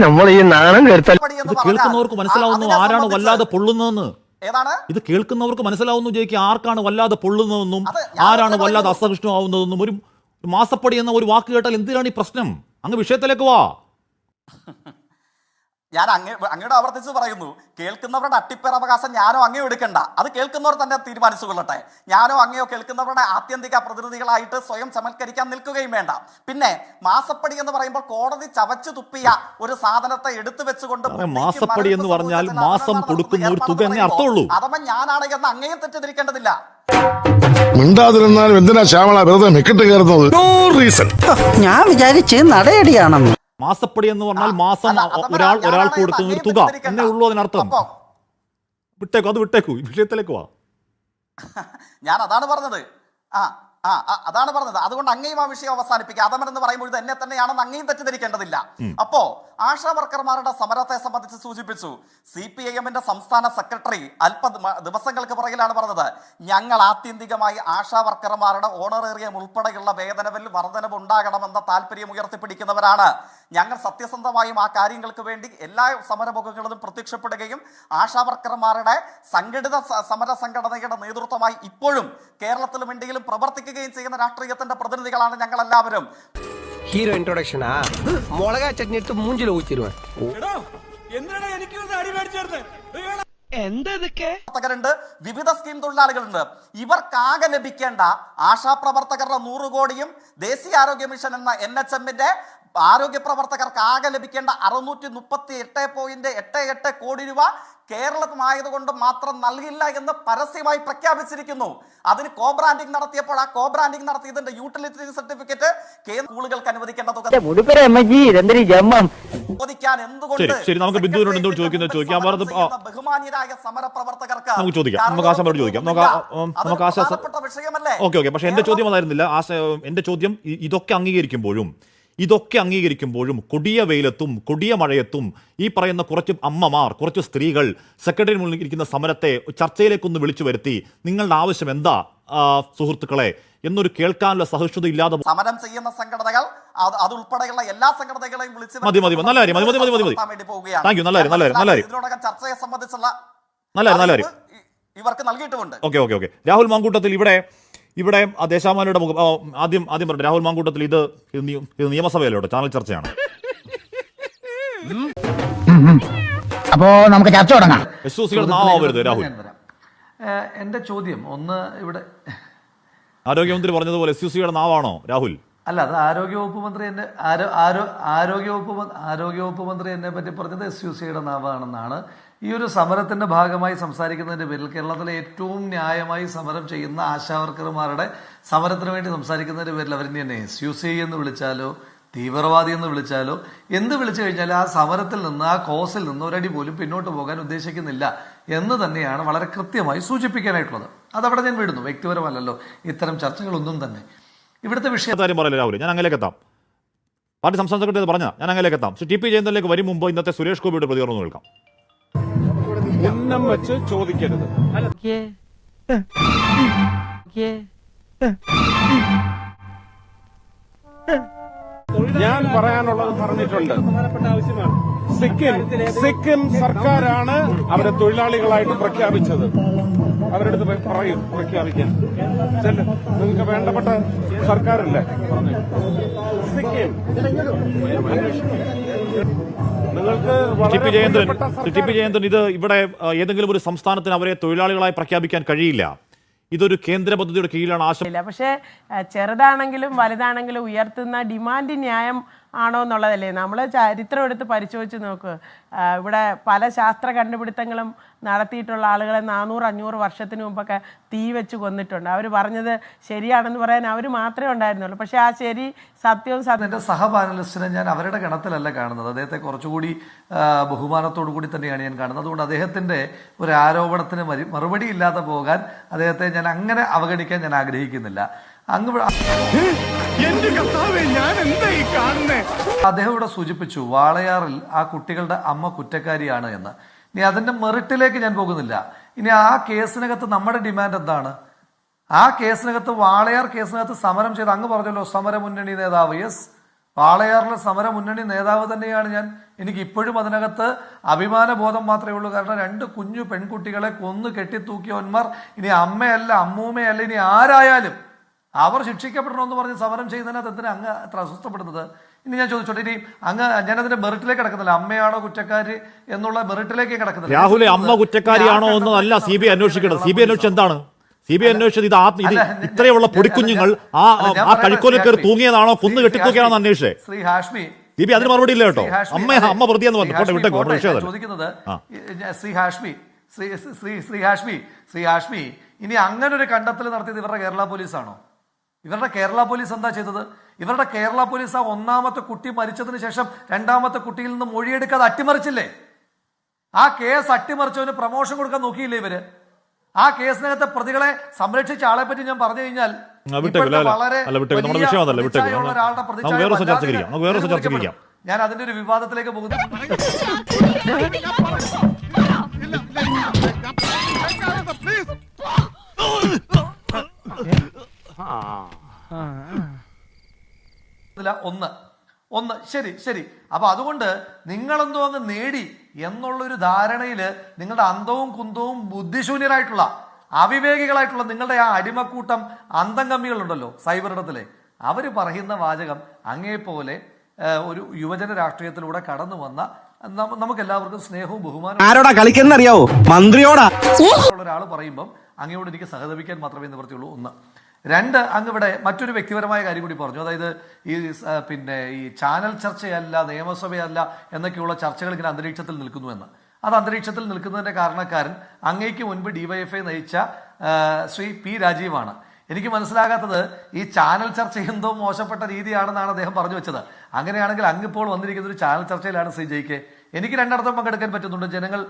നമ്മൾ ഈ നാണം കേൾക്കുന്നവർക്ക് മനസ്സിലാവുന്നു ആരാണ് വല്ലാതെ പൊള്ളുന്നതെന്ന്. ഏതാണ്? ഇത് കേൾക്കുന്നവർക്ക് മനസ്സിലാവുന്നു ജയിക്ക് ആർക്കാണ് വല്ലാതെ പൊള്ളുന്നതെന്നും ആരാണ് വല്ലാതെ അസഹിഷ്ണുവാകുന്നതെന്നും ഒരു ഒരു മാസപ്പടി എന്ന ഒരു വാക്ക് കേട്ടാൽ എന്തിനാണ് ഈ പ്രശ്നം? അങ്ങ് വിഷയത്തിലേക്ക് വാ. ഞാൻ അങ്ങേ അങ്ങയുടെ ആവർത്തിച്ച് പറയുന്നു കേൾക്കുന്നവരുടെ അട്ടിപ്പേർ അവകാശം ഞാനോ അങ്ങയോ എടുക്കണ്ട. അത് കേൾക്കുന്നവർ തന്നെ തീരുമാനിച്ചു കൊള്ളട്ടെ ഞാനോ അങ്ങയോ കേൾക്കുന്നവരുടെ ആത്യന്തിക പ്രതിനിധികളായിട്ട് സ്വയം ചമൽക്കരിക്കാൻ നിൽക്കുകയും വേണ്ട. പിന്നെ മാസപ്പടി എന്ന് പറയുമ്പോൾ കോടതി ചവച്ചു തുപ്പിയ ഒരു സാധനത്തെ എടുത്തു വെച്ചുകൊണ്ട് മാസപ്പടി എന്ന് പറഞ്ഞാൽ മാസം കൊടുക്കുന്ന ഒരു തുക എന്നേ അർത്ഥമുള്ളൂ. അഥവാ അതവൻ ഞാനാണ് എന്ന് അങ്ങയും തെറ്റിദ്ധരിക്കേണ്ടതില്ല. മിണ്ടാതിരുന്നാലും എന്തിനാ ശ്യാമള വെറുതെ മിക്കിട്ട് കയറുന്നത്? ഞാൻ വിചാരിച്ച് നടയടിയാണെന്ന്. മാസപ്പടി എന്ന് പറഞ്ഞാൽ മാസം ഒരാൾ ഒരാൾക്ക് കൊടുക്കുന്ന ഒരു തുക എന്നേ ഉള്ളൂ അതിനർത്ഥം. വിട്ടേക്കു അത് വിട്ടേക്കു. വിഷയത്തിലേക്ക് വാ. ഞാൻ അതാണ് പറഞ്ഞത്. ആ ആ അതാണ് പറഞ്ഞത്. അതുകൊണ്ട് അങ്ങയും ആ വിഷയം അവസാനിപ്പിക്കുക. അതമൻ എന്ന് പറയുമ്പോൾ ഇത് എന്നെ തന്നെയാണെന്ന് അങ്ങയും തെറ്റിദ്ധരിക്കേണ്ടതില്ല. അപ്പോ ആശാ വർക്കർമാരുടെ സമരത്തെ സംബന്ധിച്ച് സൂചിപ്പിച്ചു. സി പി ഐ എമ്മിന്റെ സംസ്ഥാന സെക്രട്ടറി അല്പ ദിവ- ദിവസങ്ങൾക്ക് പുറകിലാണ് പറഞ്ഞത്. ഞങ്ങൾ ആത്യന്തികമായി ആശാ വർക്കർമാരുടെ ഓണറേറിയം ഉൾപ്പെടെയുള്ള വേതനവിൽ വർധനവ് ഉണ്ടാകണമെന്ന താല്പര്യം ഉയർത്തിപ്പിടിക്കുന്നവരാണ്. ഞങ്ങൾ സത്യസന്ധമായും ആ കാര്യങ്ങൾക്ക് വേണ്ടി എല്ലാ സമരമുഖങ്ങളിലും പ്രത്യക്ഷപ്പെടുകയും ആശാ വർക്കർമാരുടെ സംഘടിത സമര സംഘടനയുടെ നേതൃത്വമായി ഇപ്പോഴും കേരളത്തിലും ഇന്ത്യയിലും പ്രവർത്തിക്കുകയും ചെയ്യുന്ന രാഷ്ട്രീയത്തിന്റെ പ്രതിനിധികളാണ് ഞങ്ങൾ എല്ലാവരും ഹീറോ ഇൻട്രൊഡക്ഷനാ മുളക ചട്നി എടുത്ത് മൂഞ്ചിൽ ഊച്ചിരുവാൻ. എന്താ ഇതൊക്കെ പ്രവർത്തകരുണ്ട് വിവിധ സ്കീം തൊഴിലാളികളുണ്ട്. ഇവർക്കാകെ ലഭിക്കേണ്ട ആശാപ്രവർത്തകരുടെ നൂറ് കോടിയും ദേശീയ ആരോഗ്യ മിഷൻ എന്ന എൻ എച്ച് എമ്മിന്റെ ആരോഗ്യ പ്രവർത്തകർക്ക് ആകെ ലഭിക്കേണ്ട അറുന്നൂറ്റി മുപ്പത്തി എട്ട് പോയിന്റ് എട്ട് എട്ട് കോടി രൂപ കേരളമായതുകൊണ്ട് മാത്രം നൽകില്ല എന്ന് പരസ്യമായി പ്രഖ്യാപിച്ചിരിക്കുന്നു. അതിന് കോ ബ്രാൻഡിംഗ് നടത്തിയപ്പോൾ ആ കോ ബ്രാൻഡിംഗ് നടത്തിയതിന്റെ യൂട്ടിലിറ്റി സർട്ടിഫിക്കറ്റ് കേന്ദ്ര സ്കൂളുകൾക്ക് അനുവദിക്കേണ്ട തുക. ചോദിക്കാൻ എന്തുകൊണ്ട് ശരി, ശരി, നമുക്ക് ചോദിക്കാം. നമുക്ക്. നമുക്ക് ചോദിക്കാം. നമുക്ക് ഓക്കെ ഓക്കെ പക്ഷെ എന്റെ ചോദ്യം അതായിരുന്നില്ല ആശ എന്റെ ചോദ്യം ഇതൊക്കെ അംഗീകരിക്കുമ്പോഴും ഇതൊക്കെ അംഗീകരിക്കുമ്പോഴും കൊടിയ വെയിലത്തും കൊടിയ മഴയത്തും ഈ പറയുന്ന കുറച്ച് അമ്മമാർ കുറച്ച് സ്ത്രീകൾ സെക്രട്ടറി മുന്നിൽ ഇരിക്കുന്ന സമരത്തെ ചർച്ചയിലേക്കൊന്ന് വിളിച്ചു വരുത്തി നിങ്ങളുടെ ആവശ്യം എന്താ സുഹൃത്തുക്കളെ എന്നൊരു കേൾക്കാനുള്ള സഹിഷ്ണുത ഇല്ലാതെ സമരം ചെയ്യുന്ന സംഘടനകൾ അത് അതുൾപ്പെടെയുള്ള എല്ലാ സംഘടനകളെയും വിളിച്ച് മതി, മതി, നല്ല കാര്യം. മതി, മതി, മതി, മതി, പോവുകയാണ്. Thank നല്ല കാര്യം, നല്ല കാര്യം, നല്ല കാര്യം. ഇതിനോടകം ചർച്ചയെ സംബന്ധിച്ചുള്ള നല്ല കാര്യം, നല്ല കാര്യം. ഇവർക്ക് നൽകിയിട്ടുമുണ്ട് okay okay okay Rahul Mankoottathil ഇവിടെ ഇവിടെ ആ ദേശാമാലയുടെ മുഖം ആദ്യം ആദ്യം പറഞ്ഞു രാഹുൽ മാങ്കൂട്ടത്തിൽ ഇത് ഇത് നിയ- ഇത് നിയമസഭയല്ലോ കേട്ടോ ചാനൽ ചർച്ചയാണ് അപ്പോ നമുക്ക് ചർച്ച തുടങ്ങാം യു രാഹുൽ എന്റെ ചോദ്യം ഒന്ന് ഇവിടെ ആരോഗ്യമന്ത്രി പറഞ്ഞതുപോലെ എസ് യു സിയുടെ നാവാണോ രാഹുൽ? അല്ല അത് ആരോഗ്യവകുപ്പ് മന്ത്രി എന്നെ ആരോ ആരോ ആരോഗ്യവകുപ്പ് ആരോഗ്യവകുപ്പ് മന്ത്രി എന്നെ പറ്റി പറഞ്ഞത് എസ് യു സിയുടെ നാവാണെന്നാണ്. ഈ ഒരു സമരത്തിന്റെ ഭാഗമായി സംസാരിക്കുന്നതിന്റെ പേരിൽ കേരളത്തിലെ ഏറ്റവും ന്യായമായി സമരം ചെയ്യുന്ന ആശാവർക്കർമാരുടെ സമരത്തിന് വേണ്ടി സംസാരിക്കുന്നതിന്റെ പേരിൽ അവർ തന്നെ എസ് യു സി എന്ന് വിളിച്ചാലോ തീവ്രവാദി എന്ന് വിളിച്ചാലോ? എന്ത് വിളിച്ചു കഴിഞ്ഞാൽ ആ സമരത്തിൽ നിന്ന് ആ കോസിൽ നിന്ന് ഒരടി പോലും പിന്നോട്ട് പോകാൻ ഉദ്ദേശിക്കുന്നില്ല എന്ന് തന്നെയാണ് വളരെ കൃത്യമായി സൂചിപ്പിക്കാനായിട്ടുള്ളത്. അതവിടെ ഞാൻ വിടുന്നു. വ്യക്തിപരമല്ലല്ലോ. ഇത്തരം ചർച്ചകളൊന്നും തന്നെ. ഇവിടുത്തെ വിഷയം കാര്യം പറയല്ലേ രാഹുൽ. ഞാൻ അങ്ങനെ എത്താം. പാർട്ടി സംസ്ഥാന സെക്രട്ടറി പറഞ്ഞ ഞാൻ അങ്ങനെ എത്താം. ടി പി ജയന്തനിലേക്ക് വരും മുമ്പ് ഇന്നത്തെ സുരേഷ് ഗോപിയുടെ പ്രതികരണം കേൾക്കാം. ഉന്നം വെച്ച് ചോദിക്കരുത്. ഞാൻ പറയാനുള്ളത് പറഞ്ഞിട്ടുണ്ട്. സിക്കിം സിക്കിം സർക്കാരാണ് അവരെ തൊഴിലാളികളായിട്ട് പ്രഖ്യാപിച്ചത്. അവരുടെ അടുത്ത് പറയും പ്രഖ്യാപിക്കാൻ. നിങ്ങൾക്ക് വേണ്ടപ്പെട്ട സർക്കാരല്ലേ. സിക്കിം. നിങ്ങൾക്ക് ടി പി വളരെ ജയന്തൻ പ്രിയപ്പെട്ട ടി പി ജയന്തൻ ഇത് ഇവിടെ ഏതെങ്കിലും ഒരു സംസ്ഥാനത്തിന് അവരെ തൊഴിലാളികളായി പ്രഖ്യാപിക്കാൻ കഴിയില്ല. ഇതൊരു കേന്ദ്ര പദ്ധതിയുടെ കീഴിലാണ് ആശ പക്ഷേ ചെറുതാണെങ്കിലും വലുതാണെങ്കിലും ഉയർത്തുന്ന ഡിമാൻഡ് ന്യായം ആണോ എന്നുള്ളതല്ലേ? നമ്മൾ ചരിത്രം എടുത്ത് പരിശോധിച്ച് നോക്ക്. ഇവിടെ പല ശാസ്ത്ര കണ്ടുപിടുത്തങ്ങളും നടത്തിയിട്ടുള്ള ആളുകളെ നാനൂറ് അഞ്ഞൂറ് വർഷത്തിന് മുമ്പൊക്കെ തീ വെച്ച് കൊന്നിട്ടുണ്ട്. അവർ പറഞ്ഞത് ശരിയാണെന്ന് പറയാൻ അവർ മാത്രമേ ഉണ്ടായിരുന്നുള്ളൂ. പക്ഷേ ആ ശരി സത്യവും സത്യം എന്റെ സഹപാനലിസ്റ്റിനെ ഞാൻ അവരുടെ ഗണത്തിലല്ല കാണുന്നത്. അദ്ദേഹത്തെ കുറച്ചുകൂടി ബഹുമാനത്തോടു കൂടി തന്നെയാണ് ഞാൻ കാണുന്നത്. അതുകൊണ്ട് അദ്ദേഹത്തിന്റെ ഒരു ആരോപണത്തിന് മറുപടി ഇല്ലാതെ പോകാൻ അദ്ദേഹത്തെ ഞാൻ അങ്ങനെ അവഗണിക്കാൻ ഞാൻ ആഗ്രഹിക്കുന്നില്ല. അങ്ങ് അദ്ദേഹം ഇവിടെ സൂചിപ്പിച്ചു വാളയാറിൽ ആ കുട്ടികളുടെ അമ്മ കുറ്റക്കാരിയാണ് എന്ന്. ഇനി അതിന്റെ മെറിറ്റിലേക്ക് ഞാൻ പോകുന്നില്ല. ഇനി ആ കേസിനകത്ത് നമ്മുടെ ഡിമാൻഡ് എന്താണ്? ആ കേസിനകത്ത് വാളയാർ കേസിനകത്ത് സമരം ചെയ്ത് അങ്ങ് പറഞ്ഞല്ലോ സമര മുന്നണി നേതാവ്. യെസ് വാളയാറിലെ സമര മുന്നണി നേതാവ് തന്നെയാണ് ഞാൻ. എനിക്ക് ഇപ്പോഴും അതിനകത്ത് അഭിമാനബോധം മാത്രമേ ഉള്ളൂ. കാരണം രണ്ട് കുഞ്ഞു പെൺകുട്ടികളെ കൊന്നു കെട്ടിത്തൂക്കിയവന്മാർ ഇനി അമ്മയല്ല അമ്മൂമ്മയല്ല ഇനി ആരായാലും അവർ ശിക്ഷിക്കപ്പെടണമെന്ന് പറഞ്ഞ് സമരം ചെയ്യുന്നതിനകത്ത് എന്തിനാ അങ്ങ് അത്ര അസ്വസ്ഥപ്പെടുന്നത്? ഇനി ഞാൻ ചോദിച്ചോട്ടെ ഇനി അങ്ങ് ഞാനതിന്റെ മെറിറ്റിലേക്ക് കിടക്കുന്നില്ല. അമ്മയാണോ കുറ്റക്കാരി എന്നുള്ള മെറിറ്റിലേക്ക് കിടക്കുന്നില്ല. രാഹുലെ അമ്മ കുറ്റക്കാരിയാണോ എന്നതല്ല സി ബി ഐ അന്വേഷിക്കേണ്ടത്. സി ബി ഐ അന്വേഷിച്ചത് എന്താണ്? സി ബി ഐ അന്വേഷിച്ചത് ഇത് ആ ഇത് ഇത്രയുള്ള പൊടിക്കുഞ്ഞുങ്ങൾ ആ ആ കഴിക്കോലിൽ കയറി തൂങ്ങിയതാണോ? കുന്ന് കെട്ടിത്തൂക്കിയാണോ അന്വേഷിച്ചേ? ശ്രീ ഹാഷ്മി സി ബി അതിന് മറുപടി ഇല്ല കേട്ടോ. അമ്മ. അമ്മ പ്രതിയെന്ന് പറഞ്ഞു വിട്ടേക്കോ ചോദിക്കുന്നത് ശ്രീ ഹാഷ്മി ശ്രീ ശ്രീ ശ്രീ ഹാഷ്മി ശ്രീ ഹാഷ്മി ഇനി അങ്ങനെ ഒരു കണ്ടെത്തൽ നടത്തിയത് ഇവരുടെ കേരള പോലീസാണോ? ഇവരുടെ കേരള പോലീസ് എന്താ ചെയ്തത്? ഇവരുടെ കേരള പോലീസ് ആ ഒന്നാമത്തെ കുട്ടി മരിച്ചതിന് ശേഷം രണ്ടാമത്തെ കുട്ടിയിൽ നിന്ന് മൊഴിയെടുക്കാതെ അട്ടിമറിച്ചില്ലേ? ആ കേസ് അട്ടിമറിച്ചവന് പ്രമോഷൻ കൊടുക്കാൻ നോക്കിയില്ലേ ഇവർ? ആ കേസിനകത്തെ പ്രതികളെ സംരക്ഷിച്ച ആളെ പറ്റി ഞാൻ പറഞ്ഞു കഴിഞ്ഞാൽ വളരെ. ഞാൻ അതിന്റെ ഒരു വിവാദത്തിലേക്ക് പോകുന്നു. ഇല്ല, ഒന്ന്. ഒന്ന്. ശരി ശരി. അപ്പൊ അതുകൊണ്ട് നിങ്ങളെന്തോ അങ്ങ് നേടി എന്നുള്ളൊരു ധാരണയിൽ നിങ്ങളുടെ അന്തവും കുന്തവും ബുദ്ധിശൂന്യരായിട്ടുള്ള അവിവേകികളായിട്ടുള്ള നിങ്ങളുടെ ആ അടിമക്കൂട്ടം അന്തം കമ്മികളുണ്ടല്ലോ സൈബറിടത്തിലെ. അവർ പറയുന്ന വാചകം അങ്ങേപോലെ ഒരു യുവജന രാഷ്ട്രീയത്തിലൂടെ കടന്നു വന്ന നമുക്ക് എല്ലാവർക്കും സ്നേഹവും ബഹുമാനവും. ആരോടാ കളിക്കുന്നറിയാവോ? മന്ത്രിയോടാ. ഒരാൾ പറയുമ്പം അങ്ങയോട് എനിക്ക് സഹതപിക്കാൻ മാത്രമേ നിവർത്തിയുള്ളൂ ഒന്ന്. രണ്ട് അങ്ങ് ഇവിടെ മറ്റൊരു വ്യക്തിപരമായ കാര്യം കൂടി പറഞ്ഞു. അതായത് ഈ പിന്നെ ഈ ചാനൽ ചർച്ചയല്ല നിയമസഭയല്ല എന്നൊക്കെയുള്ള ചർച്ചകൾ ഇങ്ങനെ അന്തരീക്ഷത്തിൽ നിൽക്കുന്നുവെന്ന് അത് അന്തരീക്ഷത്തിൽ നിൽക്കുന്നതിന്റെ കാരണക്കാരൻ അങ്ങേക്ക് മുൻപ് ഡിവൈഎഫ്ഐ നയിച്ച ശ്രീ പി രാജീവാണ്. എനിക്ക് മനസ്സിലാകാത്തത് ഈ ചാനൽ ചർച്ച എന്തോ മോശപ്പെട്ട രീതിയാണെന്നാണ് അദ്ദേഹം പറഞ്ഞു വെച്ചത്. അങ്ങനെയാണെങ്കിൽ അങ്ങിപ്പോൾ വന്നിരിക്കുന്ന ഒരു ചാനൽ ചർച്ചയിലാണ് ശ്രീ ജയിക്കെ എനിക്ക് രണ്ടിടത്തും പങ്കെടുക്കാൻ പറ്റുന്നുണ്ട്. ജനങ്ങൾ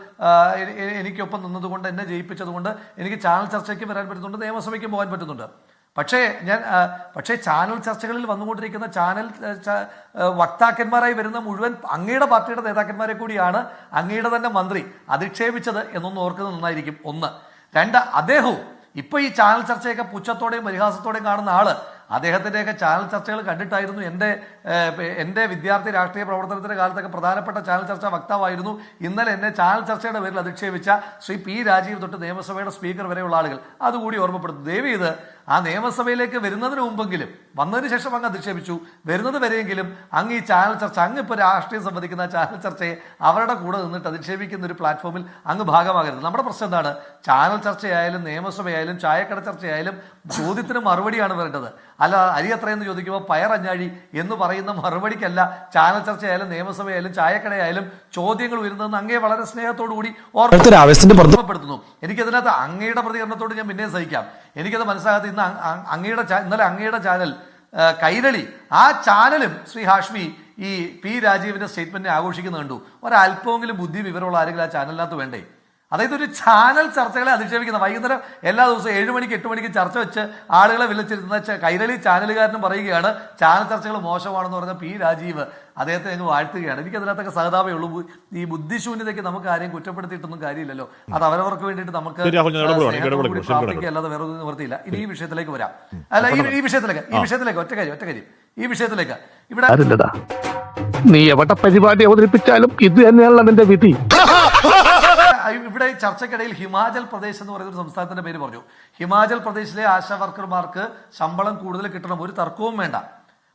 എനിക്കൊപ്പം നിന്നതുകൊണ്ട് എന്നെ ജയിപ്പിച്ചതുകൊണ്ട് എനിക്ക് ചാനൽ ചർച്ചയ്ക്ക് വരാൻ പറ്റുന്നുണ്ട് നിയമസഭയ്ക്കും പോകാൻ പറ്റുന്നുണ്ട്. പക്ഷേ ഞാൻ പക്ഷേ ചാനൽ ചർച്ചകളിൽ വന്നുകൊണ്ടിരിക്കുന്ന ചാനൽ വക്താക്കന്മാരായി വരുന്ന മുഴുവൻ അങ്ങയുടെ പാർട്ടിയുടെ നേതാക്കന്മാരെ കൂടിയാണ് അങ്ങയുടെ തന്നെ മന്ത്രി അധിക്ഷേപിച്ചത് എന്നൊന്ന് ഓർക്കുന്നത് നന്നായിരിക്കും. ഒന്ന്. രണ്ട് അദ്ദേഹവും ഇപ്പൊ ഈ ചാനൽ ചർച്ചയൊക്കെ പുച്ഛത്തോടെയും പരിഹാസത്തോടെയും കാണുന്ന ആൾ അദ്ദേഹത്തിന്റെയൊക്കെ ചാനൽ ചർച്ചകൾ കണ്ടിട്ടായിരുന്നു എന്റെ എന്റെ വിദ്യാർത്ഥി രാഷ്ട്രീയ പ്രവർത്തനത്തിന്റെ കാലത്തൊക്കെ പ്രധാനപ്പെട്ട ചാനൽ ചർച്ച വക്താവായിരുന്നു. ഇന്നലെ എന്നെ ചാനൽ ചർച്ചയുടെ പേരിൽ അധിക്ഷേപിച്ച ശ്രീ പി രാജീവ് തൊട്ട് നിയമസഭയുടെ സ്പീക്കർ വരെയുള്ള ആളുകൾ. അതുകൂടി ഓർമ്മപ്പെടുത്തും ദേവി ഇത് ആ നിയമസഭയിലേക്ക് വരുന്നതിന് മുമ്പെങ്കിലും വന്നതിന് ശേഷം അങ്ങ് അധിക്ഷേപിച്ചു. വരുന്നത് വരെയെങ്കിലും അങ്ങ് ഈ ചാനൽ ചർച്ച അങ്ങ് ഇപ്പോൾ രാഷ്ട്രീയം സംബന്ധിക്കുന്ന ചാനൽ ചർച്ചയെ അവരുടെ കൂടെ നിന്നിട്ട് അധിക്ഷേപിക്കുന്ന ഒരു പ്ലാറ്റ്ഫോമിൽ അങ്ങ് ഭാഗമാകരുത്. നമ്മുടെ പ്രശ്നം എന്താണ്? ചാനൽ ചർച്ചയായാലും നിയമസഭയായാലും ചായക്കട ചർച്ചയായാലും ചോദ്യത്തിന് മറുപടിയാണ് വരേണ്ടത് അല്ല അരി എത്രയെന്ന് ചോദിക്കുമ്പോൾ പയറഞ്ഞാഴി എന്ന് പറയുന്ന മറുപടിക്കല്ല ചാനൽ ചർച്ചയായാലും നിയമസഭയായാലും ചായക്കടയായാലും ചോദ്യങ്ങൾ ഉയരുന്നതെന്ന് അങ്ങേ വളരെ സ്നേഹത്തോടു കൂടി ഓർമ്മപ്പെടുത്തുന്നു. എനിക്കതിനകത്ത് അങ്ങയുടെ പ്രതികരണത്തോട് ഞാൻ പിന്നെയും സഹിക്കാം. എനിക്കത് മനസ്സിലാകാത്ത അങ്- അങ്ങയുടെ ഇന്നലെ അങ്ങയുടെ ചാനൽ കൈരളി ആ ചാനലും ശ്രീ ഹാഷ്മി ഈ പി രാജീവിന്റെ സ്റ്റേറ്റ്മെന്റിനെ ആഘോഷിക്കുന്നുണ്ടു ഒരല്പമെങ്കിലും ബുദ്ധി വിവരമുള്ള ആരെങ്കിലും ആ ചാനലിനകത്ത് വേണ്ടേ? അതായത് ഒരു ചാനൽ ചർച്ചകളെ അധിക്ഷേപിക്കുന്ന വൈകുന്നേരം എല്ലാ ദിവസവും ഏഴ് മണിക്ക് എട്ട് മണിക്ക് ചർച്ച വെച്ച് ആളുകളെ വിളിച്ചിരുന്ന കൈരളി ചാനലുകാരനും പറയുകയാണ് ചാനൽ ചർച്ചകൾ മോശമാണെന്ന് പറഞ്ഞ പി രാജീവ് അദ്ദേഹത്തെ ഞങ്ങൾ വാഴ്ത്തുകയാണ്. എനിക്ക് അതിനകത്തൊക്കെ സഹതാപേ ഉള്ളൂ ഈ ബുദ്ധിശൂന്യതയ്ക്ക് നമുക്ക് ആരെയും കുറ്റപ്പെടുത്തിയിട്ടൊന്നും കാര്യമില്ലല്ലോ. അത് അവരവർക്ക് വേണ്ടിയിട്ട് നമുക്ക്. അല്ലാതെ വേറെ ഒന്നും നിവർത്തിയില്ല. ഇനി ഈ വിഷയത്തിലേക്ക് വരാം. അല്ല ഈ ഈ വിഷയത്തിലേക്ക് ഈ വിഷയത്തിലേക്ക് ഒറ്റ കാര്യം ഒറ്റ കാര്യം. ഈ വിഷയത്തിലേക്ക്. ഇവിടെ നീ എവിടെ പരിപാടി അവതരിപ്പിച്ചാലും ഇത് തന്നെയാണല്ലോ നിന്റെ വിധി. ഇവിടെ ചർച്ചയ്ക്കിടയിൽ ഹിമാചൽ പ്രദേശ് എന്ന് പറയുന്ന ഒരു സംസ്ഥാനത്തിന്റെ പേര് പറഞ്ഞു. ഹിമാചൽ പ്രദേശിലെ ആശാ വർക്കർമാർക്ക് ശമ്പളം കൂടുതൽ കിട്ടണം ഒരു തർക്കവും വേണ്ട.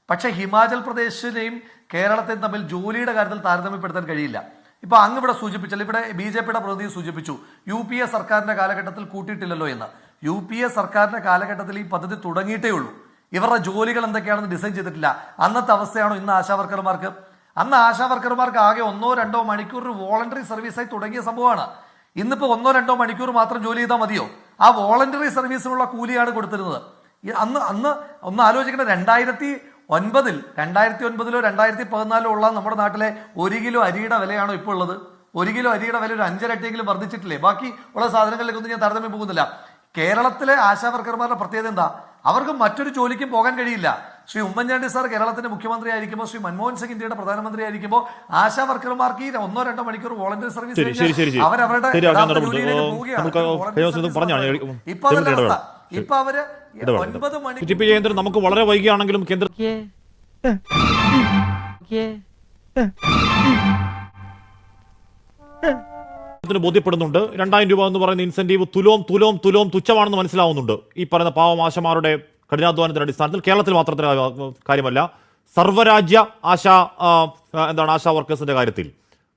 പക്ഷേ ഹിമാചൽ പ്രദേശിനെയും കേരളത്തെയും തമ്മിൽ ജോലിയുടെ കാര്യത്തിൽ താരതമ്യപ്പെടുത്താൻ കഴിയില്ല. ഇപ്പൊ അങ്ങ് ഇവിടെ സൂചിപ്പിച്ചല്ലോ ഇവിടെ ബി ജെ പിയുടെ പ്രതിനിധി സൂചിപ്പിച്ചു യു പി എ സർക്കാരിന്റെ കാലഘട്ടത്തിൽ കൂട്ടിയിട്ടില്ലല്ലോ എന്ന്. യു പി എ സർക്കാരിന്റെ കാലഘട്ടത്തിൽ ഈ പദ്ധതി തുടങ്ങിയിട്ടേ ഉള്ളൂ. ഇവരുടെ ജോലികൾ എന്തൊക്കെയാണെന്ന് ഡിസൈൻ ചെയ്തിട്ടില്ല. അന്നത്തെ അവസ്ഥയാണോ ഇന്ന് ആശാ വർക്കർമാർക്ക്? അന്ന് ആശാ വർക്കർമാർക്ക് ആകെ ഒന്നോ രണ്ടോ മണിക്കൂർ വോളണ്ടറി സർവീസായി തുടങ്ങിയ സംഭവമാണ്. ഇന്നിപ്പോ ഒന്നോ രണ്ടോ മണിക്കൂർ മാത്രം ജോലി ചെയ്താൽ മതിയോ? ആ വോളണ്ടറി സർവീസിനുള്ള കൂലിയാണ് കൊടുത്തിരുന്നത്. അന്ന് അന്ന് ഒന്ന് ആലോചിക്കണം രണ്ടായിരത്തി ഒൻപതിൽ രണ്ടായിരത്തി ഒൻപതിലോ രണ്ടായിരത്തി പതിനാലിലോ ഉള്ള നമ്മുടെ നാട്ടിലെ ഒരു കിലോ അരിയുടെ വിലയാണോ ഇപ്പോൾ ഉള്ളത്? ഒരു കിലോ അരിയുടെ വില ഒരു അഞ്ചരട്ടിയെങ്കിലും വർദ്ധിച്ചിട്ടില്ലേ? ബാക്കി ഉള്ള സാധനങ്ങളിലേക്കൊന്നും ഞാൻ താരതമ്യം പോകുന്നില്ല. കേരളത്തിലെ ആശാവർക്കർമാരുടെ പ്രത്യേകത എന്താ? അവർക്ക് മറ്റൊരു ജോലിക്കും പോകാൻ കഴിയില്ല. ശ്രീ ഉമ്മൻചാണ്ടി സാർ കേരളത്തിന്റെ മുഖ്യമന്ത്രി ആയിരിക്കുമ്പോൾ ശ്രീ മൻമോഹൻ സിംഗ് ഇന്ത്യയുടെ പ്രധാനമന്ത്രി ആയിരിക്കുമ്പോൾ ആശാ വർക്കർമാർക്ക് ഈ ഒന്നോ രണ്ടോ മണിക്കൂർ വോളന്റിയർ സർവീസ് അവരവരുടെ ഇപ്പൊ. അവസ്ഥ. ഇപ്പൊ അവർ ഒൻപത് മണി ടി നമുക്ക് വളരെ വൈകിയാണെങ്കിലും കേന്ദ്ര ബോധ്യപ്പെടുന്നുണ്ട്. രണ്ടായിരം രൂപ എന്ന് പറയുന്ന ഇൻസെന്റീവ് തുലോം തുലോം തുലോം തുച്ഛമാണെന്ന് മനസ്സിലാവുന്നുണ്ട്. ഈ പറയുന്ന പാവമാശമാരുടെ കഠിനാധ്വാനത്തിന്റെ അടിസ്ഥാനത്തിൽ കേരളത്തിൽ മാത്രത്തിന് കാര്യമല്ല. സർവരാജ്യ ആശാ എന്താണ് ആശാ വർക്കേഴ്സിന്റെ കാര്യത്തിൽ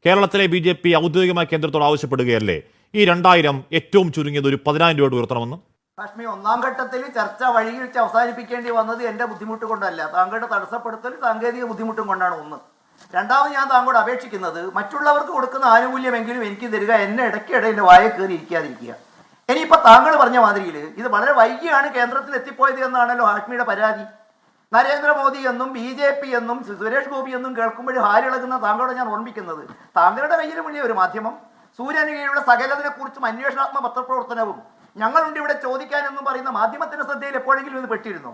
കേരളത്തിലെ ബി ജെ പി ഔദ്യോഗികമായി കേന്ദ്രത്തോട് ആവശ്യപ്പെടുകയല്ലേ? ഈ രണ്ടായിരം ഏറ്റവും ചുരുങ്ങിയത് ഒരു പതിനായിരം രൂപയോട് ഉയർത്തണമെന്ന്? കാശ്മീർ ഒന്നാം ഘട്ടത്തിൽ ചർച്ച വഴി വെച്ച് അവസാനിപ്പിക്കേണ്ടി വന്നത് എന്റെ ബുദ്ധിമുട്ട് കൊണ്ടല്ല. താങ്കളുടെ തടസ്സപ്പെടുത്തൽ സാങ്കേതിക ബുദ്ധിമുട്ടും കൊണ്ടാണ് ഒന്ന്. രണ്ടാമത് ഞാൻ താങ്കളോട് അപേക്ഷിക്കുന്നത് മറ്റുള്ളവർക്ക് കൊടുക്കുന്ന ആനുകൂല്യമെങ്കിലും എനിക്ക് തരിക എന്നെ ഇടയ്ക്കിടെ എന്റെ വായ കയറി ഇരിക്കാതിരിക്കുക. ഇനിയിപ്പോ താങ്കൾ പറഞ്ഞ മാതിരിയിൽ ഇത് വളരെ വൈകിയാണ് കേന്ദ്രത്തിൽ എത്തിപ്പോയത് എന്നാണല്ലോ ഹാഷ്മിയുടെ പരാതി. നരേന്ദ്രമോദി എന്നും ബി ജെ പി എന്നും സുരേഷ് ഗോപി എന്നും കേൾക്കുമ്പോൾ ഹാരിളകുന്ന താങ്കളോട് ഞാൻ ഓർമ്മിക്കുന്നത് താങ്കളുടെ കയ്യിലും വലിയ ഒരു മാധ്യമം. സൂര്യന് കീഴിലുള്ള സകലതിനെക്കുറിച്ചും അന്വേഷണാത്മക പത്രപ്രവർത്തനവും ഞങ്ങളുണ്ട് ഇവിടെ ചോദിക്കാൻ എന്നും പറയുന്ന മാധ്യമത്തിന്റെ ശ്രദ്ധയിൽ എപ്പോഴെങ്കിലും ഇത് പെട്ടിരുന്നോ?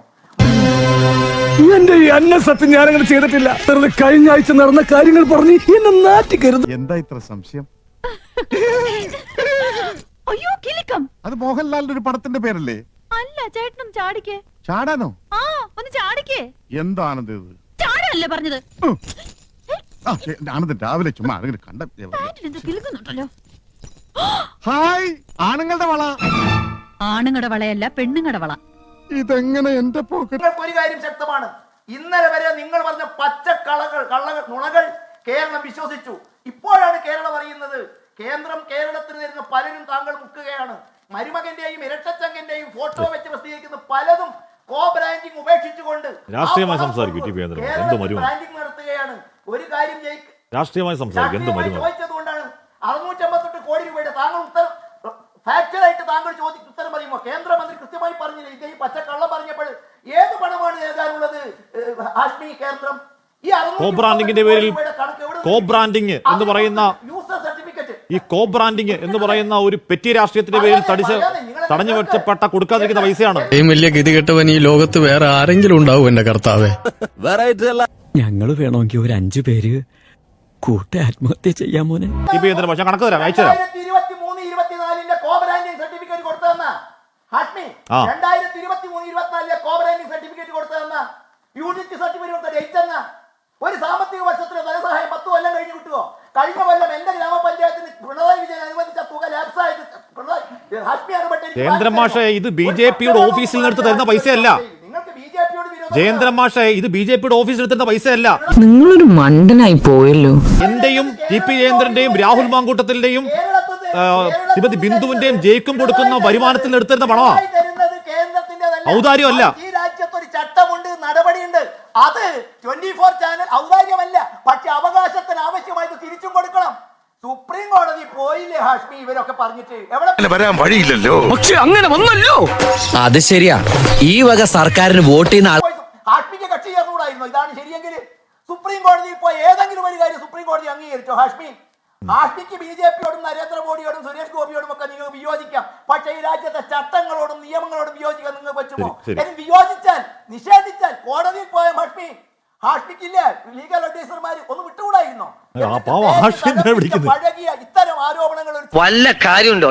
എന്റെ ഈ അന്ന സത്യം ഞാനങ്ങനെ ചെയ്തിട്ടില്ല. വെറുതെ കഴിഞ്ഞ ആഴ്ച നടന്ന കാര്യങ്ങൾ പറഞ്ഞ് എന്നെ നാറ്റിക്കരുത്. എന്താ ഇത്ര സംശയം? അയ്യോ കിലിക്കം. അത് മോഹൻലാലിന്റെ ഒരു പടത്തിന്റെ പേരല്ലേ? അല്ല ചേട്ടനും ചാടിക്കേ. ചാടാനോ? ആ ഒന്ന് ചാടിക്കേ. എന്താണത് ഇത്? ചാടാനല്ലേ പറഞ്ഞത്? ആ, ഏ, ആനന്ദൻ രാവിലെ ചുമ്മാ ആരെങ്കിലും കണ്ട കിലുക്കുന്നുണ്ടല്ലോ. ഹായ് ആണുങ്ങളുടെ വള. ആണുങ്ങളുടെ വളയല്ല പെണ്ണുങ്ങളുടെ വള. ഇതെങ്ങനെ എന്റെ പോക്കറ്റ് നിങ്ങൾക്ക് ഒരു കാര്യം ശക്തമാണ്. ഇന്നലെ വരെ നിങ്ങൾ പറഞ്ഞ പച്ച കളകൾ കള്ളകൾ നുണകൾ കേരളം വിശ്വസിച്ചു. ഇപ്പോഴാണ് കേരളം അറിയുന്നത്. കേന്ദ്രം കേരളത്തിന് തരുന്ന പലരും താങ്കൾ മുക്കുകയാണ്. മരുമകന്റെയും ഇരട്ടച്ചങ്കന്റെയും ഫോട്ടോ വെച്ച് പ്രസിദ്ധീകരിക്കുന്ന പലതും കോ ബ്രാൻഡിംഗ് ഉപേക്ഷിച്ചുകൊണ്ട് രാഷ്ട്രീയമായി സംസാരിക്കും? ബ്രാൻഡിംഗ് നടത്തുകയാണ്. ഒരു കാര്യം രാഷ്ട്രീയമായി സംസാരിക്കും. എന്ത് ചോദിച്ചതുകൊണ്ടാണ് അറുന്നൂറ്റമ്പത്തെട്ട് കോടി രൂപയുടെ താങ്കൾ ഉത്തരം ഫാക്ച്വലായിട്ട് താങ്കൾ ചോദി ഉത്തരം പറയുമോ? കേന്ദ്രമന്ത്രി കൃത്യമായി പറഞ്ഞില്ല? ഇദ്ദേഹം പച്ചക്കള്ളം പറഞ്ഞപ്പോൾ ഏത് പണമാണ് നൽകാനുള്ളത് ആഷ്മി കേന്ദ്രം. ഈ കോ ബ്രാൻഡിങ്ങിന്റെ പേരിൽ കോ ബ്രാൻഡിങ് എന്ന് പറയുന്ന ഈ കോ ബ്രാൻഡിങ് എന്ന് പറയുന്ന ഒരു പെറ്റി രാഷ്ട്രീയത്തിന്റെ പേരിൽ തടിച്ച് തടഞ്ഞു വെച്ചപ്പെട്ട കൊടുക്കാതിരിക്കുന്ന പൈസയാണ്. വലിയ ഗതികെട്ടവൻ ഈ ലോകത്ത് വേറെ ആരെങ്കിലും ഉണ്ടാവും എന്റെ കർത്താവേ. ഞങ്ങൾ വേണമെങ്കിൽ ഒരു അഞ്ചു പേര് കൂട്ടെ ആത്മഹത്യ ചെയ്യാൻ മോനെ. ഇപ്പൊ എന്തിനാ പക്ഷെ കണക്ക് തരാം അയച്ചു തരാം. ഇരുപത്തിനാലിന്റെ സർട്ടിഫിക്കറ്റ്. രണ്ടായിരത്തി ഇരുപത്തി മൂന്ന് ഇരുപത്തിനാലിലെ സർട്ടിഫിക്കറ്റ് കൊടുത്തതെന്ന? യൂണിറ്റ് സർട്ടിഫിക്കറ്റ് കൊടുത്ത ഡേറ്റ് എന്ന? ഒരു സാമ്പത്തിക വർഷത്തിലെ ധനസഹായം പത്ത് കൊല്ലം കഴിഞ്ഞ് കിട്ടുമോ കഴിഞ്ഞ കൊല്ലം എന്റെ ഗ്രാമപഞ്ചായത്തിന് പിണറായി വിജയൻ അനുവദിച്ച തുക ലാപ്സായിട്ട് പിണറായി ഇത് ബി ജെ പിയുടെ ഓഫീസിൽ നിന്ന് എടുത്ത് തരുന്ന പൈസയല്ല. നിങ്ങൾക്ക് ബി വിരോധം ജയേന്ദ്രൻ മാഷെ ഇത് ബി ജെ പിയുടെ ഓഫീസിൽ എടുത്തുന്ന പൈസയല്ല. നിങ്ങളൊരു മണ്ടനായി പോയല്ലോ. എന്റെയും ടി പി ജയേന്ദ്രന്റെയും രാഹുൽ മാങ്കൂട്ടത്തിന്റെയും ശ്രീമതി ബിന്ദുവിന്റെയും ജയിക്കും കൊടുക്കുന്ന വരുമാനത്തിൽ നിന്ന് എടുത്തിരുന്ന പണമാ. ഔദാര്യമല്ല. ഈ രാജ്യത്ത് ഒരു ചട്ടമുണ്ട് നടപടിയുണ്ട്. അത് ട്വന്റി ഫോർ ചാനൽ ഔദാര്യമല്ല. പക്ഷെ അവകാശത്തിന് ആവശ്യമായത് തിരിച്ചും കൊടുക്കണം. സുപ്രീം കോടതി പോയില്ലേ ഹാഷ്മി? ഇവരൊക്കെ പറഞ്ഞിട്ട്. എവിടെ വരാൻ വഴിയില്ലല്ലോ. പക്ഷെ അങ്ങനെ വന്നല്ലോ. അത് ശരിയാ. ഈ വക സർക്കാരിന് വോട്ട് ചെയ്യുന്ന? ഹാഷ്മിക്ക് കക്ഷി ചേർന്നുകൂടായിരുന്നു? ഇതാണ് ശരിയെങ്കിൽ സുപ്രീം കോടതിയിൽ പോയി ഏതെങ്കിലും ഒരു കാര്യം സുപ്രീം കോടതി അംഗീകരിച്ചോ ഹാഷ്മി? ഹാഷ്മിക്ക് ബി ജെ പിയോടും നരേന്ദ്രമോദിയോടും സുരേഷ് ഗോപിയോടും ഒക്കെ നിങ്ങൾ വിയോജിക്കാം. പക്ഷേ ഈ രാജ്യത്തെ ചട്ടങ്ങളോടും നിയമങ്ങളോടും വിയോജിക്കാൻ നിങ്ങൾ പറ്റുമോ. വിയോജിച്ചാൽ നിഷേധിച്ചാൽ കോടതിയിൽ പോയ ഹാഷ്മി ഹാഷ്മിക്കില്ല ലീഗൽ അഡ്വൈസർമാർ ഒന്ന് വിട്ടുകൂടായിരുന്നോ? പഴകിയ ഇത്തരം ആരോപണങ്ങൾ വല്ല കാര്യമുണ്ടോ